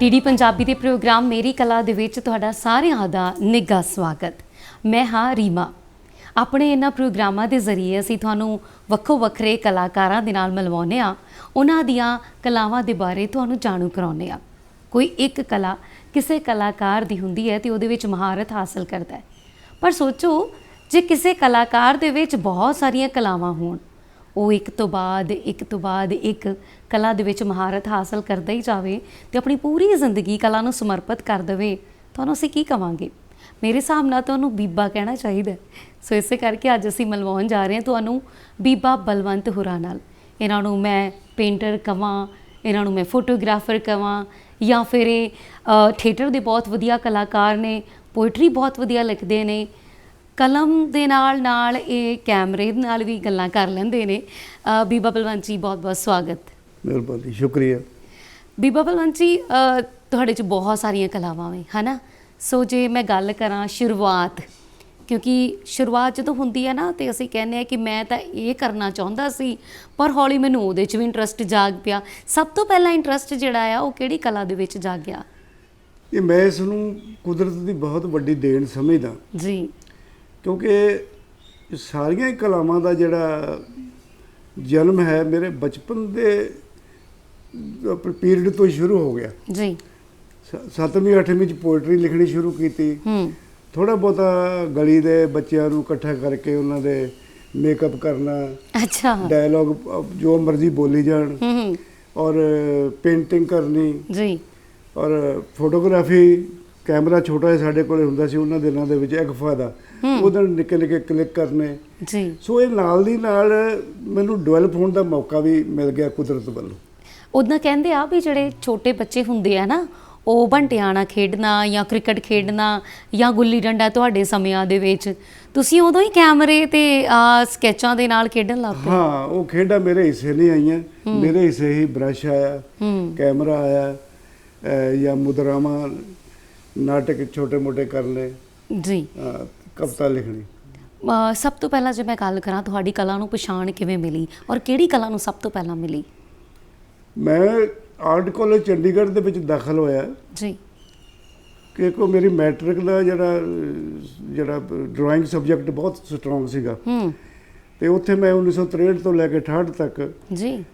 TD Punjabi ਦੇ programme ਮੇਰੀ ਕਲਾ ਦੇ ਵਿੱਚ ਤੁਹਾਡਾ ਸਾਰਿਆਂ ਦਾ ਨਿੱਘਾ ਸਵਾਗਤ। ਮੈਂ ਹਾਂ ਰੀਮਾ। ਆਪਣੇ ਇਹਨਾਂ ਪ੍ਰੋਗਰਾਮਾਂ ਦੇ ਜ਼ਰੀਏ ਅਸੀਂ ਤੁਹਾਨੂੰ ਵੱਖੋ ਵੱਖਰੇ ਕਲਾਕਾਰਾਂ ਦੇ ਨਾਲ ਮਿਲਵਾਉਂਦੇ ਆ ਉਹਨਾਂ ਦੀਆਂ ਕਲਾਵਾਂ ਦੇ ਬਾਰੇ ਤੁਹਾਨੂੰ ਜਾਣੂ ਕਰਾਉਂਦੇ ਆ ਕੋਈ ਇੱਕ ਕਲਾ ਕਿਸੇ ਕਲਾਕਾਰ ਦੀ ਹੁੰਦੀ ਹੈ ਤੇ ਉਹਦੇ ਵਿੱਚ ਮਹਾਰਤ ਹਾਸਲ ਕਰਦਾ ਹੈ। ਪਰ ਸੋਚੋ, ਜੇ ਕਿਸੇ ਕਲਾਕਾਰ ਦੇ ਵਿੱਚ ਬਹੁਤ ਸਾਰੀਆਂ ਕਲਾਵਾਂ ਹੋਣ, ਉਹ ਇੱਕ ਤੋਂ ਬਾਅਦ, ਇੱਕ ਤੋਂ ਬਾਅਦ, ਇੱਕ ਕਲਾ ਦੇ ਵਿੱਚ ਮਹਾਰਤ ਹਾਸਲ ਕਰਦਾ ਹੀ ਜਾਵੇ ਤੇ ਆਪਣੀ ਪੂਰੀ ਜ਼ਿੰਦਗੀ ਕਲਾ ਨੂੰ ਸਮਰਪਿਤ ਕਰ ਦੇਵੇ, ਤੁਹਾਨੂੰ ਅਸੀਂ ਕੀ ਕਵਾਂਗੇ? ਮੇਰੇ ਹਿਸਾਬ ਨਾਲ ਤੁਹਾਨੂੰ ਬੀਬਾ ਕਹਿਣਾ ਚਾਹੀਦਾ ਸੋ ਇਸੇ ਕਰਕੇ ਅੱਜ ਅਸੀਂ ਮਿਲਵਾਉਣ ਜਾ ਰਹੇ ਹਾਂ ਤੁਹਾਨੂੰ ਬੀਬਾ ਬਲਵੰਤ ਹੁਰਾ ਨਾਲ। ਇਹਨਾਂ ਨੂੰ ਮੈਂ ਪੇਂਟਰ ਕਵਾਂ, ਇਹਨਾਂ ਨੂੰ ਮੈਂ ਫੋਟੋਗ੍ਰਾਫਰ ਕਵਾਂ ਜਾਂ ਫਿਰ ਇਹ ਥੀਏਟਰ ਦੇ ਬਹੁਤ ਵਧੀਆ ਕਲਾਕਾਰ ਨੇ, ਪੋਇਟਰੀ ਬਹੁਤ ਵਧੀਆ ਲਿਖਦੇ ਨੇ, ਕਲਮ ਦੇ ਨਾਲ ਨਾਲ ਇਹ ਕੈਮਰੇ ਨਾਲ ਵੀ ਗੱਲਾਂ ਕਰ ਲੈਂਦੇ ਨੇ। ਬੀਬਾ ਬਲਵੰਤ ਜੀ ਬਹੁਤ ਬਹੁਤ ਸਵਾਗਤ। ਮਿਹਰਬਾਨੀ ਸ਼ੁਕਰੀਆ। ਬੀਬਾ ਬਲਵੰਤ ਜੀ ਅ, ਤੁਹਾਡੇ ਚ ਬਹੁਤ ਸਾਰੀਆਂ ਕਲਾਵਾਂ ਨੇ ਹਨਾ? ਸੋ ਜੇ ਮੈਂ ਗੱਲ ਕਰਾਂ ਸ਼ੁਰੂਆਤ ਕਿਉਂਕਿ ਸ਼ੁਰੂਆਤ ਜਦੋਂ ਹੁੰਦੀ ਹੈ ਨਾ ਤੇ ਅਸੀਂ ਕਹਿੰਦੇ ਆ ਕਿ ਮੈਂ ਤਾਂ ਇਹ ਕਰਨਾ ਚਾਹੁੰਦਾ ਸੀ ਪਰ ਹੌਲੀ ਮੈਨੂੰ ਉਹਦੇ 'ਚ ਵੀ ਇੰਟਰਸਟ ਜਾਗ ਪਿਆ। ਸਭ ਤੋਂ ਪਹਿਲਾਂ ਇੰਟਰਸਟ ਜਿਹੜਾ ਆ ਉਹ ਕਿਹੜੀ ਕਲਾ ਦੇ ਵਿੱਚ ਜਾਗਿਆ ਇਹ ਮੈਂ ਇਸ ਨੂੰ ਕੁਦਰਤ ਦੀ ਬਹੁਤ ਵੱਡੀ ਦੇਣ ਸਮਝਦਾ। ਜੀ। ਕਿਉਂਕਿ ਸਾਰੀਆਂ ਹੀ ਕਲਾਵਾਂ ਦਾ ਜਿਹੜਾ ਜਨਮ ਹੈ ਮੇਰੇ ਬਚਪਨ ਦੇ ਪੀਰੀਅਡ ਤੋਂ ਸ਼ੁਰੂ ਹੋ ਗਿਆ। ਜੀ। 7ਵੀਂ 8ਵੀਂ ਚ ਪੋਇਟਰੀ ਲਿਖਣੀ ਸ਼ੁਰੂ ਕੀਤੀ। ਹੂੰ। ਥੋੜਾ ਬਹੁਤਾ ਗਲੀ ਦੇ ਬੱਚਿਆਂ ਨੂੰ ਇਕੱਠਾ ਕਰਕੇ ਉਹਨਾਂ ਦੇ ਮੇਕਅਪ ਕਰਨਾ ਅੱਛਾ। ਡਾਇਲੌਗ ਜੋ ਮਰਜ਼ੀ ਬੋਲੀ ਜਾਣ। ਹੂੰ ਹੂੰ। ਔਰ ਪੇਂਟਿੰਗ ਕਰਨੀ। ਜੀ। ਔਰ ਫੋਟੋਗ੍ਰਾਫੀ ਕੈਮਰਾ ਛੋਟਾ ਜਿਹਾ ਸਾਡੇ ਕੋਲੇ ਹੁੰਦਾ ਸੀ ਉਹਨਾਂ ਦਿਨਾਂ ਦੇ ਵਿੱਚ ਐਗਫਾ ਦਾ ਉਹਦੇ ਨਿੱਕੇ ਨਿੱਕੇ ਕਲਿੱਕ ਕਰਨੇ। ਜੀ। ਸੋ ਇਹ ਨਾਲ ਦੀ ਨਾਲ ਮੈਨੂੰ ਡਿਵੈਲਪ ਹੋਣ ਦਾ ਮੌਕਾ ਵੀ ਮਿਲ ਗਿਆ ਕੁਦਰਤ ਵੱਲੋਂ। ਉਦਾਂ ਕਹਿੰਦੇ ਆ ਵੀ ਜਿਹੜੇ ਛੋਟੇ ਬੱਚੇ ਹੁੰਦੇ ਆ ਨਾ ਉਹ ਬੰਟਿਆਣਾ ਖੇਡਣਾ ਜਾਂ ਕ੍ਰਿਕਟ ਖੇਡਣਾ ਜਾਂ ਗੁੱਲੀ ਡੰਡਾ ਤੁਹਾਡੇ ਸਮਿਆਂ ਦੇ ਵਿੱਚ ਤੁਸੀਂ ਉਦੋਂ ਹੀ ਕੈਮਰੇ ਤੇ ਸਕੈਚਾਂ ਦੇ ਨਾਲ ਖੇਡਣ ਲੱਗ ਪਏ? ਹਾਂ ਉਹ ਖੇਡਾਂ ਮੇਰੇ ਹਿੱਸੇ ਨਹੀਂ ਆਈਆਂ। ਮੇਰੇ ਹਿੱਸੇ ਹੀ ਬ੍ਰਸ਼ ਆਇਆ ਕੈਮਰਾ ਆਇਆ ਜਾਂ ਮੁਦਰਾਵਾਂ ਨਾਟਕ ਛੋਟੇ ਮੋਟੇ ਕਰ ਲਏ। ਜੀ। ਕਵਿਤਾ ਲਿਖਣੀ। ਸਭ ਤੋਂ ਪਹਿਲਾਂ ਜੇ ਮੈਂ ਗੱਲ ਕਰਾਂ ਤੁਹਾਡੀ ਕਲਾ ਨੂੰ ਪਛਾਣ ਕਿਵੇਂ ਮਿਲੀ? ਔਰ ਕਿਹੜੀ ਕਲਾ ਨੂੰ ਸਭ ਤੋਂ ਪਹਿਲਾਂ ਮਿਲੀ? ਮੈਂ ਆਰਟ ਕਾਲਜ ਚੰਡੀਗੜ੍ਹ ਦੇ ਵਿੱਚ ਦਾਖਲ ਹੋਇਆ। ਜੀ। ਕਿ ਕੋ ਮੇਰੀ ਮੈਟ੍ਰਿਕ ਦਾ ਜਿਹੜਾ ਜਿਹੜਾ ਡਰਾਇੰਗ ਸਬਜੈਕਟ ਬਹੁਤ ਸਟਰੋਂਗ ਸੀਗਾ। ਹੂੰ। ਤੇ ਉੱਥੇ ਮੈਂ 1963 ਤੋਂ ਲੈ ਕੇ 68 ਤੱਕ ਜੀ।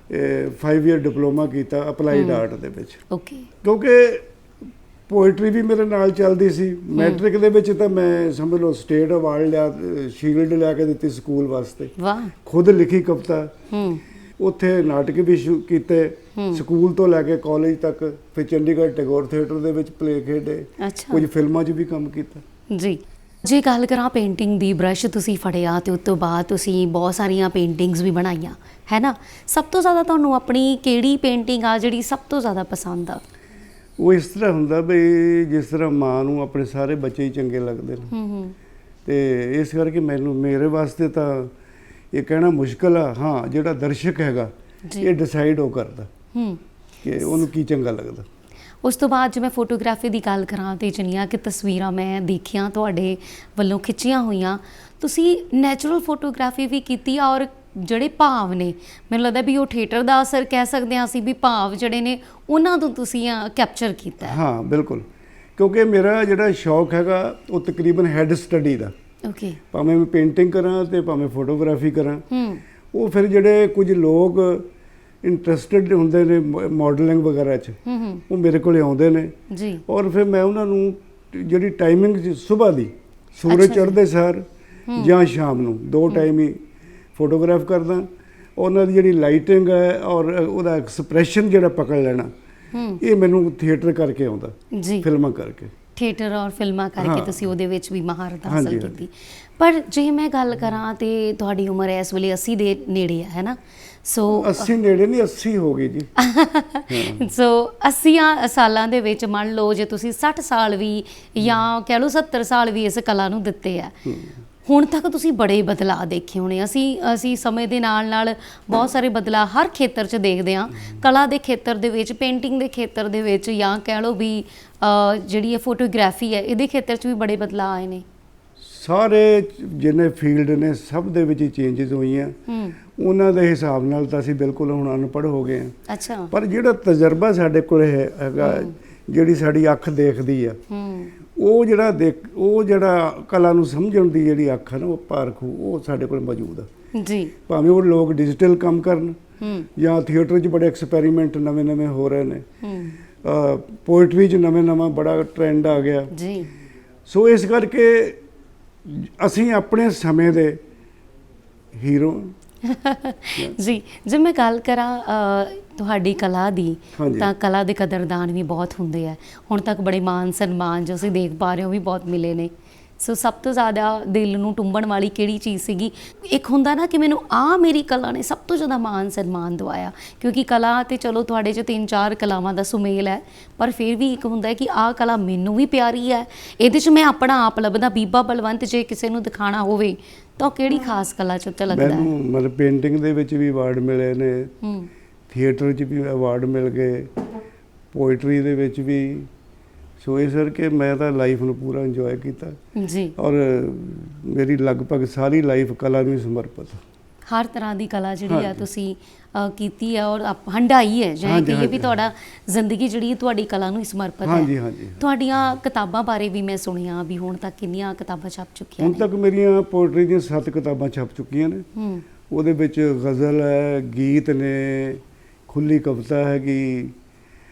5 ਇਅਰ ਡਿਪਲੋਮਾ ਕੀਤਾ ਅਪਲਾਈਡ ਆਰਟ ਦੇ ਵਿੱਚ। ਓਕੇ। ਕਿਉਂਕਿ ਪੋਇਟਰੀ ਵੀ ਮੇਰੇ ਨਾਲ ਚੱਲਦੀ ਸੀ। ਮੈਟ੍ਰਿਕ ਦੇ ਵਿੱਚ ਤਾਂ ਮੈਂ ਸਮਝ ਲਓ ਸਟੇਟ ਅਵਾਰਡ ਲਿਆ ਸ਼ੀਲਡ ਲਿਆ ਕੇ ਦਿੱਤੀ ਸਕੂਲ ਵਾਸਤੇ। ਵਾਹ। ਖੁਦ ਲਿਖੀ ਕਵਿਤਾ। ਹੂੰ। ਉੱਥੇ ਨਾਟਕ ਵੀ ਸ਼ੁਰੂ ਕੀਤੇ ਸਕੂਲ ਤੋਂ ਲੈ ਕੇ ਕਾਲਜ ਤੱਕ ਫਿਰ ਚੰਡੀਗੜ੍ਹ ਟੈਗੋਰ ਥੀਏਟਰ ਦੇ ਵਿੱਚ ਪਲੇ ਖੇਡੇ ਕੁਝ ਫਿਲਮਾਂ 'ਚ ਵੀ ਕੰਮ ਕੀਤਾ। ਜੀ। ਜੇ ਗੱਲ ਕਰਾਂ ਪੇਂਟਿੰਗ ਦੀ ਬ੍ਰਸ਼ ਤੁਸੀਂ ਫੜਿਆ ਤੇ ਉਸ ਤੋਂ ਬਾਅਦ ਤੁਸੀਂ ਬਹੁਤ ਸਾਰੀਆਂ ਪੇਂਟਿੰਗਸ ਵੀ ਬਣਾਈਆਂ ਹੈ ਨਾ? ਸਭ ਤੋਂ ਜ਼ਿਆਦਾ ਤੁਹਾਨੂੰ ਆਪਣੀ ਕਿਹੜੀ ਪੇਂਟਿੰਗ ਆ ਜਿਹੜੀ ਸਭ ਤੋਂ ਜ਼ਿਆਦਾ ਪਸੰਦ ਆ? ਉਹ ਇਸ ਤਰ੍ਹਾਂ ਹੁੰਦਾ ਵੀ ਜਿਸ ਤਰ੍ਹਾਂ ਮਾਂ ਨੂੰ ਆਪਣੇ ਸਾਰੇ ਬੱਚੇ ਹੀ ਚੰਗੇ ਲੱਗਦੇ ਨੇ। ਹੂੰ ਹੂੰ। ਤੇ ਇਸ ਕਰਕੇ ਮੈਨੂੰ ਮੇਰੇ ਵਾਸਤੇ ਤਾਂ ਇਹ ਕਹਿਣਾ ਮੁਸ਼ਕਲ ਆ ਹਾਂ ਜਿਹੜਾ ਦਰਸ਼ਕ ਹੈਗਾ। ਇਹ ਡਿਸਾਈਡ ਉਹ ਕਰਦਾ। ਹੂੰ। ਕਿ ਉਹਨੂੰ ਕੀ ਚੰਗਾ ਲੱਗਦਾ। ਉਸ ਤੋਂ ਬਾਅਦ ਜੇ ਮੈਂ ਫੋਟੋਗ੍ਰਾਫੀ ਦੀ ਗੱਲ ਕਰਾਂ ਤੇ ਜਿੰਨੀਆਂ ਕਿ ਤਸਵੀਰਾਂ ਮੈਂ ਦੇਖੀਆਂ ਤੁਹਾਡੇ ਵੱਲੋਂ ਖਿੱਚੀਆਂ ਹੋਈਆਂ ਤੁਸੀਂ ਨੈਚੁਰਲ ਫੋਟੋਗ੍ਰਾਫੀ ਵੀ ਕੀਤੀ ਆ ਔਰ ਜਿਹੜੇ ਭਾਵ ਨੇ ਮੈਨੂੰ ਲੱਗਦਾ ਵੀ ਉਹ ਥੀਏਟਰ ਦਾ ਅਸਰ ਕਹਿ ਸਕਦੇ ਹਾਂ ਅਸੀਂ ਵੀ ਭਾਵ ਜਿਹੜੇ ਨੇ ਉਹਨਾਂ ਤੋਂ ਤੁਸੀਂ ਕੈਪਚਰ ਕੀਤਾ ਹਾਂ। ਬਿਲਕੁਲ। ਕਿਉਂਕਿ ਮੇਰਾ ਜਿਹੜਾ ਸ਼ੌਕ ਹੈਗਾ ਉਹ ਤਕਰੀਬਨ ਹੈਡ ਸਟੱਡੀ ਦਾ। ਓਕੇ ਭਾਵੇਂ ਮੈਂ ਪੇਂਟਿੰਗ ਕਰਾਂ ਤੇ ਭਾਵੇਂ ਫੋਟੋਗ੍ਰਾਫੀ ਕਰਾਂ ਹੂੰ। ਉਹ ਫਿਰ ਜਿਹੜੇ ਕੁਝ ਲੋਕ ਇੰਟਰਸਟਿਡ ਹੁੰਦੇ ਨੇ ਮਾਡਲਿੰਗ ਵਗੈਰਾ 'ਚ ਹੂੰ ਹੂੰ। ਉਹ ਮੇਰੇ ਕੋਲੇ ਆਉਂਦੇ ਨੇ। ਜੀ। ਔਰ ਫਿਰ ਮੈਂ ਉਹਨਾਂ ਨੂੰ ਜਿਹੜੀ ਟਾਈਮਿੰਗ ਸਵੇਰ ਦੀ ਸੂਰਜ। ਚੜ੍ਹਦੇ ਸਾਰ ਜਾਂ ਸ਼ਾਮ ਨੂੰ ਦੋ ਟਾਈਮ ਹੀ ਫੋਟੋਗ੍ਰਾਫ ਕਰਦਾ ਉਹਨਾਂ ਦੀ ਜਿਹੜੀ ਲਾਈਟਿੰਗ ਹੈ ਔਰ ਉਹਦਾ ਐਕਸਪ੍ਰੈਸ਼ਨ ਜਿਹੜਾ ਪਕੜ ਲੈਣਾ ਇਹ ਮੈਨੂੰ ਥੀਏਟਰ ਕਰਕੇ ਆਉਂਦਾ ਜੀ। ਫਿਲਮਾਂ ਕਰਕੇ। ਥੀਏਟਰ ਔਰ ਫਿਲਮਾਂ ਕਰਕੇ ਹਾਂ। ਤੁਸੀਂ ਉਹਦੇ ਵਿੱਚ ਵੀ ਮਹਾਰਤ ਹਾਸਲ ਹਾਂਜੀ। ਕੀਤੀ। ਪਰ ਜੇ ਮੈਂ ਗੱਲ ਕਰਾਂ ਤੇ ਤੁਹਾਡੀ ਉਮਰ ਇਸ ਵੇਲੇ 80 ਦੇ ਨੇੜੇ ਹੈ ਨਾ ਸੋ 80 ਨੇੜੇ ਨਹੀਂ 80 ਹੋ ਗਈ ਜੀ। ਸੋ 80 ਸਾਲਾਂ ਦੇ ਵਿੱਚ ਮੰਨ ਲਓ ਜੇ ਤੁਸੀਂ 60 ਸਾਲ ਵੀ ਜਾਂ ਕਹਿ ਲਓ 70 ਸਾਲ ਵੀ ਇਸ ਕਲਾ ਨੂੰ ਦਿੱਤੇ ਆ ਹੁਣ ਤੱਕ ਤੁਸੀਂ ਬੜੇ ਬਦਲਾਅ ਦੇਖੇ ਹੋਣੇ ਅਸੀਂ ਅਸੀਂ ਸਮੇਂ ਦੇ ਨਾਲ ਨਾਲ ਬਹੁਤ ਸਾਰੇ ਬਦਲਾਅ ਹਰ ਖੇਤਰ 'ਚ ਦੇਖਦੇ ਹਾਂ। ਕਲਾ ਦੇ ਖੇਤਰ ਦੇ ਵਿੱਚ ਪੇਂਟਿੰਗ ਦੇ ਖੇਤਰ ਦੇ ਵਿੱਚ ਜਾਂ ਕਹਿ ਲਓ ਵੀ ਅ, ਜਿਹੜੀ ਇਹ ਫੋਟੋਗ੍ਰਾਫੀ ਹੈ ਇਹਦੇ ਖੇਤਰ 'ਚ ਵੀ ਬੜੇ ਬਦਲਾਅ ਆਏ ਨੇ। ਸਾਰੇ ਜਿੰਨੇ ਫੀਲਡ ਨੇ ਸਭ ਦੇ ਵਿੱਚ ਚੇਂਜਸ ਹੋਈਆਂ। ਹੂੰ। ਉਹਨਾਂ ਦੇ ਹਿਸਾਬ ਨਾਲ ਤਾਂ ਅਸੀਂ ਬਿਲਕੁਲ ਹੁਣ ਅਨਪੜ੍ਹ ਹੋ ਗਏ ਹਾਂ। ਅੱਛਾ। ਪਰ ਜਿਹੜਾ ਤਜਰਬਾ ਸਾਡੇ ਕੋਲ ਹੈ ਹੈਗਾ ਜਿਹੜੀ ਸਾਡੀ ਅੱਖ ਦੇਖਦੀ ਆ ਹੂੰ। ਉਹ ਜਿਹੜਾ ਦੇਖ ਉਹ ਜਿਹੜਾ ਕਲਾ ਨੂੰ ਸਮਝਣ ਦੀ ਜਿਹੜੀ ਅੱਖ ਹੈ ਨਾ ਉਹ ਪਾਰਖ ਉਹ ਸਾਡੇ ਕੋਲ ਮੌਜੂਦ ਆ। ਜੀ। ਭਾਵੇਂ ਉਹ ਲੋਕ ਡਿਜੀਟਲ ਕੰਮ ਕਰਨ ਹੂੰ। ਜਾਂ ਥੀਏਟਰ 'ਚ ਬੜੇ ਐਕਸਪੈਰੀਮੈਂਟ ਨਵੇਂ-ਨਵੇਂ ਹੋ ਰਹੇ ਨੇ। ਹੂੰ। ਪੋਇਟਰੀ 'ਚ ਨਵੇਂ-ਨਵਾਂ ਬੜਾ ਟ੍ਰੈਂਡ ਆ ਗਿਆ। ਜੀ। ਸੋ ਇਸ ਕਰਕੇ ਅਸੀਂ ਆਪਣੇ ਸਮੇਂ ਦੇ ਹੀਰੋ ਜੀ ਜੇ ਮੈਂ ਗੱਲ ਕਰਾਂ ਤੁਹਾਡੀ ਕਲਾ ਦੀ ਹਾਂਜੀ। ਤਾਂ ਕਲਾ ਦੇ ਕਦਰਦਾਨ ਵੀ ਬਹੁਤ ਹੁੰਦੇ ਆ। ਹੁਣ ਤੱਕ ਬੜੇ ਮਾਨ ਸਨਮਾਨ ਜੋ ਅਸੀਂ ਦੇਖ ਪਾ ਰਹੇ ਹਾਂ ਉਹ ਵੀ ਬਹੁਤ ਮਿਲੇ ਨੇ। ਸੋ ਸਭ ਤੋਂ ਜ਼ਿਆਦਾ ਦਿਲ ਨੂੰ ਟੁੰਬਣ ਵਾਲੀ ਕਿਹੜੀ ਚੀਜ਼ ਸੀਗੀ? ਇੱਕ ਹੁੰਦਾ ਨਾ ਕਿ ਮੈਨੂੰ ਆ ਮੇਰੀ ਕਲਾ ਨੇ ਸਭ ਤੋਂ ਜ਼ਿਆਦਾ ਮਾਨ ਸਨਮਾਨ ਦਵਾਇਆ। ਕਿਉਂਕਿ ਕਲਾ ਤੇ ਚਲੋ ਤੁਹਾਡੇ 'ਚ ਤਿੰਨ ਚਾਰ ਕਲਾਵਾਂ ਦਾ ਸੁਮੇਲ ਹੈ ਪਰ ਫਿਰ ਵੀ ਇੱਕ ਹੁੰਦਾ ਹੈ ਕਿ ਆਹ ਕਲਾ ਮੈਨੂੰ ਵੀ ਪਿਆਰੀ ਹੈ। ਇਹਦੇ 'ਚ ਮੈਂ ਆਪਣਾ ਆਪ ਲੱਭਦਾ ਬੀਬਾ ਬਲਵੰਤ ਜੇ ਕਿਸੇ ਨੂੰ ਦਿਖਾਣਾ ਹੋਵੇ ਤਾਂ ਉਹ ਕਿਹੜੀ ਖਾਸ ਕਲਾ 'ਚ ਉੱਤੇ ਲੱਗਦਾ ਹੈ? ਮੈਨੂੰ ਮਤਲਬ ਪੇਂਟਿੰਗ ਦੇ ਵਿੱਚ ਵੀ ਅਵਾਰਡ ਮਿਲੇ ਨੇ। ਹੂੰ। ਥੀਏਟਰ 'ਚ ਵੀ ਅਵਾਰਡ ਮਿਲ ਗਏ ਪੋਇਟਰੀ ਦੇ ਵਿੱਚ ਵੀ। ਸੋ ਇਸ ਕਰਕੇ ਮੈਂ ਤਾਂ ਲਾਈਫ ਨੂੰ ਪੂਰਾ ਇੰਜੋਏ ਕੀਤਾ। ਜੀ। ਔਰ ਮੇਰੀ ਲਗਭਗ ਸਾਰੀ ਲਾਈਫ ਕਲਾ ਨੂੰ ਸਮਰਪਿਤ। ਹਰ ਤਰ੍ਹਾਂ ਦੀ ਕਲਾ ਜਿਹੜੀ ਆ। ਤੁਸੀਂ ਕੀਤੀ ਹੈ ਔਰ ਹੰਡਾਈ ਹੈ। ਜਿਵੇਂ ਹਾਂਜੀ, ਕਹੀਏ ਵੀ। ਤੁਹਾਡਾ ਜ਼ਿੰਦਗੀ ਜਿਹੜੀ ਹੈ ਤੁਹਾਡੀ ਕਲਾ ਨੂੰ ਸਮਰਪਿਤ ਹੈ। ਹਾਂਜੀ ਤੁਹਾਡੀਆਂ ਕਿਤਾਬਾਂ ਬਾਰੇ ਵੀ ਮੈਂ ਸੁਣਿਆ ਵੀ ਹੁਣ ਤੱਕ ਕਿੰਨੀਆਂ ਕਿਤਾਬਾਂ ਛਪ ਚੁੱਕੀਆਂ ਹੁਣ ਤੱਕ ਮੇਰੀਆਂ ਪੋਇਟਰੀ ਦੀਆਂ ਸੱਤ ਕਿਤਾਬਾਂ ਛਪ ਚੁੱਕੀਆਂ ਨੇ। ਹੂੰ। ਉਹਦੇ ਵਿੱਚ ਗਜ਼ਲ ਹੈ ਗੀਤ ਨੇ ਖੁੱਲੀ ਕਵਿਤਾ ਹੈਗੀ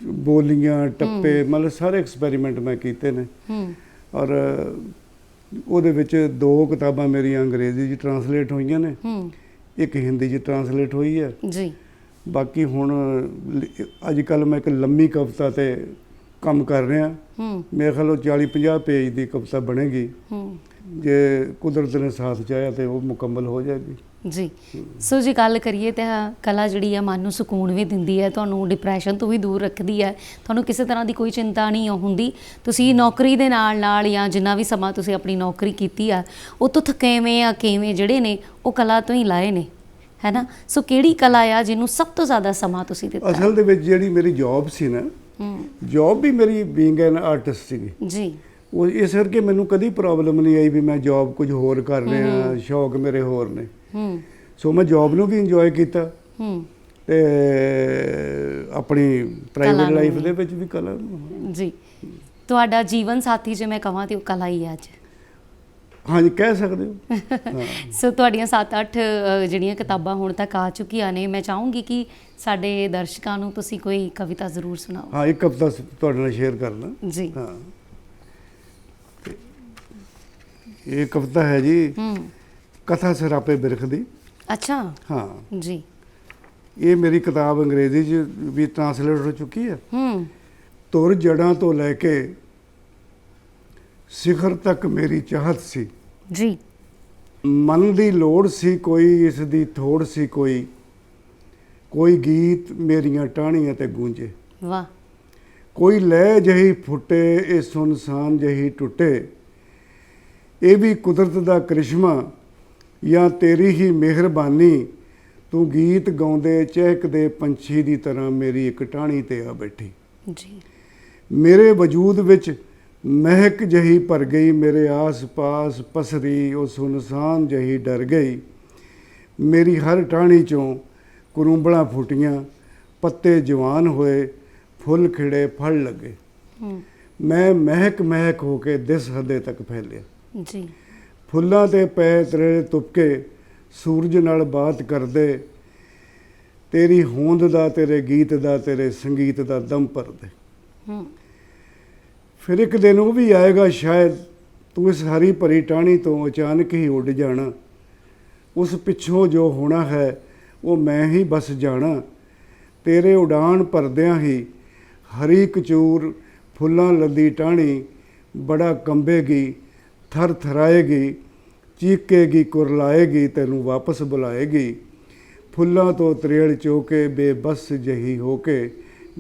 ਬੋਲੀਆਂ ਟੱਪੇ ਮਤਲਬ ਸਾਰੇ ਐਕਸਪੈਰੀਮੈਂਟ ਮੈਂ ਕੀਤੇ ਨੇ। ਔਰ ਉਹਦੇ ਵਿੱਚ ਦੋ ਕਿਤਾਬਾਂ ਮੇਰੀਆਂ ਅੰਗਰੇਜ਼ੀ 'ਚ ਟਰਾਂਸਲੇਟ ਹੋਈਆਂ ਨੇ। ਇੱਕ ਹਿੰਦੀ 'ਚ ਟਰਾਂਸਲੇਟ ਹੋਈ ਹੈ। ਜੀ। ਬਾਕੀ ਹੁਣ ਅੱਜ ਕੱਲ ਮੈਂ ਇੱਕ ਲੰਮੀ ਕਵਿਤਾ ਤੇ ਕੰਮ ਕਰ ਰਿਹਾ। ਮੇਰੇ ਖਿਆਲ ਉਹ 40 50 ਪੇਜ ਦੀ ਕਵਿਤਾ ਬਣੇਗੀ। ਜੇ ਕੁਦਰਤ ਨੇ ਸਾਥ ਚਾਹਿਆ ਤੇ ਉਹ ਮੁਕੰਮਲ ਹੋ ਜਾਏਗੀ ਜੀ। ਸੋ ਜੇ ਗੱਲ ਕਰੀਏ ਤਾਂ ਕਲਾ ਜਿਹੜੀ ਹੈ ਮਨ ਨੂੰ ਸਕੂਨ ਵੀ ਦਿੰਦੀ ਹੈ ਤੁਹਾਨੂੰ ਡਿਪਰੈਸ਼ਨ ਤੋਂ ਵੀ ਦੂਰ ਰੱਖਦੀ ਹੈ। ਤੁਹਾਨੂੰ ਕਿਸੇ ਤਰ੍ਹਾਂ ਦੀ ਕੋਈ ਚਿੰਤਾ ਨਹੀਂ ਹੁੰਦੀ। ਤੁਸੀਂ ਨੌਕਰੀ ਦੇ ਨਾਲ ਨਾਲ ਜਾਂ ਜਿੰਨਾ ਵੀ ਸਮਾਂ ਤੁਸੀਂ ਆਪਣੀ ਨੌਕਰੀ ਕੀਤੀ ਆ ਉਹ ਤੋਂ ਥਕੇਵੇਂ ਆ ਕਿਵੇਂ ਜਿਹੜੇ ਨੇ ਉਹ ਕਲਾ ਤੋਂ ਹੀ ਲਾਏ ਨੇ। ਹੈ ਨਾ ਸੋ ਕਿਹੜੀ ਕਲਾ ਆ ਜਿਹਨੂੰ ਸਭ ਤੋਂ ਜ਼ਿਆਦਾ ਸਮਾਂ ਤੁਸੀਂ ਦਿੱਤਾ? ਅਸਲ ਦੇ ਵਿੱਚ ਜਿਹੜੀ ਮੇਰੀ ਜੌਬ ਸੀ ਨਾ ਜੌਬ ਵੀ ਮੇਰੀ ਬੀਇੰਗ ਐਨ ਆਰਟਿਸਟ ਸੀਗੀ। ਜੀ। ਉਹ ਇਸ ਕਰਕੇ ਮੈਨੂੰ ਕਦੀ ਪ੍ਰੋਬਲਮ ਨਹੀਂ ਆਈ ਵੀ ਮੈਂ ਜੌਬ ਕੁਝ ਹੋਰ ਕਰ ਰਿਹਾ ਸ਼ੌਕ ਮੇਰੇ ਹੋਰ ਨੇ। ਹੂੰ। ਸੋ ਮੈਂ ਜੌਬ ਨੂੰ ਵੀ ਇੰਜੋਏ ਕੀਤਾ। ਹੂੰ। ਤੇ ਆਪਣੀ ਪ੍ਰਾਈਵੇਟ ਲਾਈਫ। ਦੇ ਵਿੱਚ ਵੀ ਕਲਾ ਜੀ। ਤੁਹਾਡਾ ਜੀਵਨ ਸਾਥੀ ਜੇ ਮੈਂ ਕਹਾਂ ਤੇ ਉਹ ਕਲਾ ਹੀ ਹੈ ਅੱਜ। ਹਾਂਜੀ ਕਹਿ ਸਕਦੇ ਹੋ। ਸੋ ਤੁਹਾਡੀਆਂ 7-8 ਜਿਹੜੀਆਂ ਕਿਤਾਬਾਂ ਹੁਣ ਤੱਕ ਆ ਚੁੱਕੀਆਂ ਨੇ ਮੈਂ ਚਾਹੂੰਗੀ ਕਿ ਸਾਡੇ ਦਰਸ਼ਕਾਂ ਨੂੰ ਤੁਸੀਂ ਕੋਈ ਕਵਿਤਾ ਜ਼ਰੂਰ ਸੁਣਾਓ। ਹਾਂ ਇੱਕ ਹਫਤਾ ਤੁਹਾਡੇ ਨਾਲ ਸ਼ੇਅਰ ਕਰਨਾ। ਜੀ। ਹਾਂ ਤੇ ਇਹ ਕਵਿਤਾ ਹੈ ਜੀ ਹੂੰ। ਕਥਾ ਸਰਾਪੇ ਬਿਰਖ ਦੀ। ਅੱਛਾ। ਹਾਂ। ਜੀ। ਇਹ ਮੇਰੀ ਕਿਤਾਬ ਅੰਗਰੇਜ਼ੀ 'ਚ ਵੀ ਟ੍ਰਾਂਸਲੇਟ ਹੋ ਚੁੱਕੀ ਹੈ। ਹੂੰ। ਤੁਰ ਜੜਾਂ ਤੋਂ ਲੈ ਕੇ ਸਿਖਰ ਤੱਕ ਮੇਰੀ ਚਾਹਤ ਸੀ। ਜੀ। ਮਨ ਦੀ ਲੋੜ ਸੀ ਕੋਈ ਇਸ ਦੀ ਥੋੜ ਸੀ ਕੋਈ। ਕੋਈ ਗੀਤ ਮੇਰੀਆਂ ਟਾਹਣੀਆਂ ਤੇ ਗੂੰਜੇ। ਵਾਹ। ਕੋਈ ਲੈ ਜਹੀ ਫੁੱਟੇ ਇਹ ਸੁਨਸਾਨ ਜਹੀ ਟੁੱਟੇ। ਇਹ ਵੀ ਕੁਦਰਤ ਦਾ ਕਰਿਸ਼ਮਾ ਜਾਂ ਤੇਰੀ ਹੀ ਮਿਹਰਬਾਨੀ ਤੂੰ ਗੀਤ ਗਾਉਂਦੇ ਚਹਿਕਦੇ ਪੰਛੀ ਦੀ ਤਰ੍ਹਾਂ ਮੇਰੀ ਇੱਕ ਟਾਹਣੀ ਤੇ ਆ ਬੈਠੀ। ਜੀ। ਮੇਰੇ ਵਜੂਦ ਵਿੱਚ ਮਹਿਕ ਜਹੀ ਭਰ ਗਈ ਮੇਰੇ ਆਸ-ਪਾਸ ਪਸਰੀ ਉਹ ਸੁਨਸਾਨ ਜਹੀ ਡਰ ਗਈ। ਮੇਰੀ ਹਰ ਟਾਹਣੀ ਚੋਂ ਕਰੂੰਬਲਾਂ ਫੁੱਟੀਆਂ ਪੱਤੇ ਜਵਾਨ ਹੋਏ ਫੁੱਲ ਖਿੜੇ ਫਲ ਲੱਗੇ। ਮੈਂ ਮਹਿਕ ਮਹਿਕ ਹੋ ਕੇ ਦਿਸ ਹੱਦੇ ਤੱਕ ਫੈਲਿਆ। ਜੀ। ਫੁੱਲਾਂ ਤੇ ਪੈ ਤੇਰੇ ਤੁਪਕੇ ਸੂਰਜ ਨਾਲ ਬਾਤ ਕਰਦੇ ਤੇਰੀ ਹੋਂਦ ਦਾ ਤੇਰੇ ਗੀਤ ਦਾ ਤੇਰੇ ਸੰਗੀਤ ਦਾ ਦਮ ਭਰਦੇ। ਹੂੰ। ਫਿਰ ਇੱਕ ਦਿਨ ਉਹ ਵੀ ਆਏਗਾ ਸ਼ਾਇਦ ਤੂੰ ਇਸ ਹਰੀ ਭਰੀ ਟਾਹਣੀ ਤੋਂ ਅਚਾਨਕ ਹੀ ਉੱਡ ਜਾਣਾ। ਉਸ ਪਿੱਛੋਂ ਜੋ ਹੋਣਾ ਹੈ ਉਹ ਮੈਂ ਹੀ ਬਸ ਜਾਣਾ। ਤੇਰੇ ਉਡਾਨ ਭਰਦਿਆਂ ਹੀ ਹਰੀ ਕਚੂਰ ਫੁੱਲਾਂ ਲੱਦੀ ਟਾਹਣੀ ਬੜਾ ਕੰਬੇਗੀ। ਥਰ ਥਰਾਏਗੀ ਚੀਕੇਗੀ ਕੁਰਲਾਏਗੀ ਤੈਨੂੰ ਵਾਪਸ ਬੁਲਾਏਗੀ। ਫੁੱਲਾਂ ਤੋਂ ਤਰੇੜ ਚੋਕੇ ਬੇਬਸ ਜਹੀ ਹੋ ਕੇ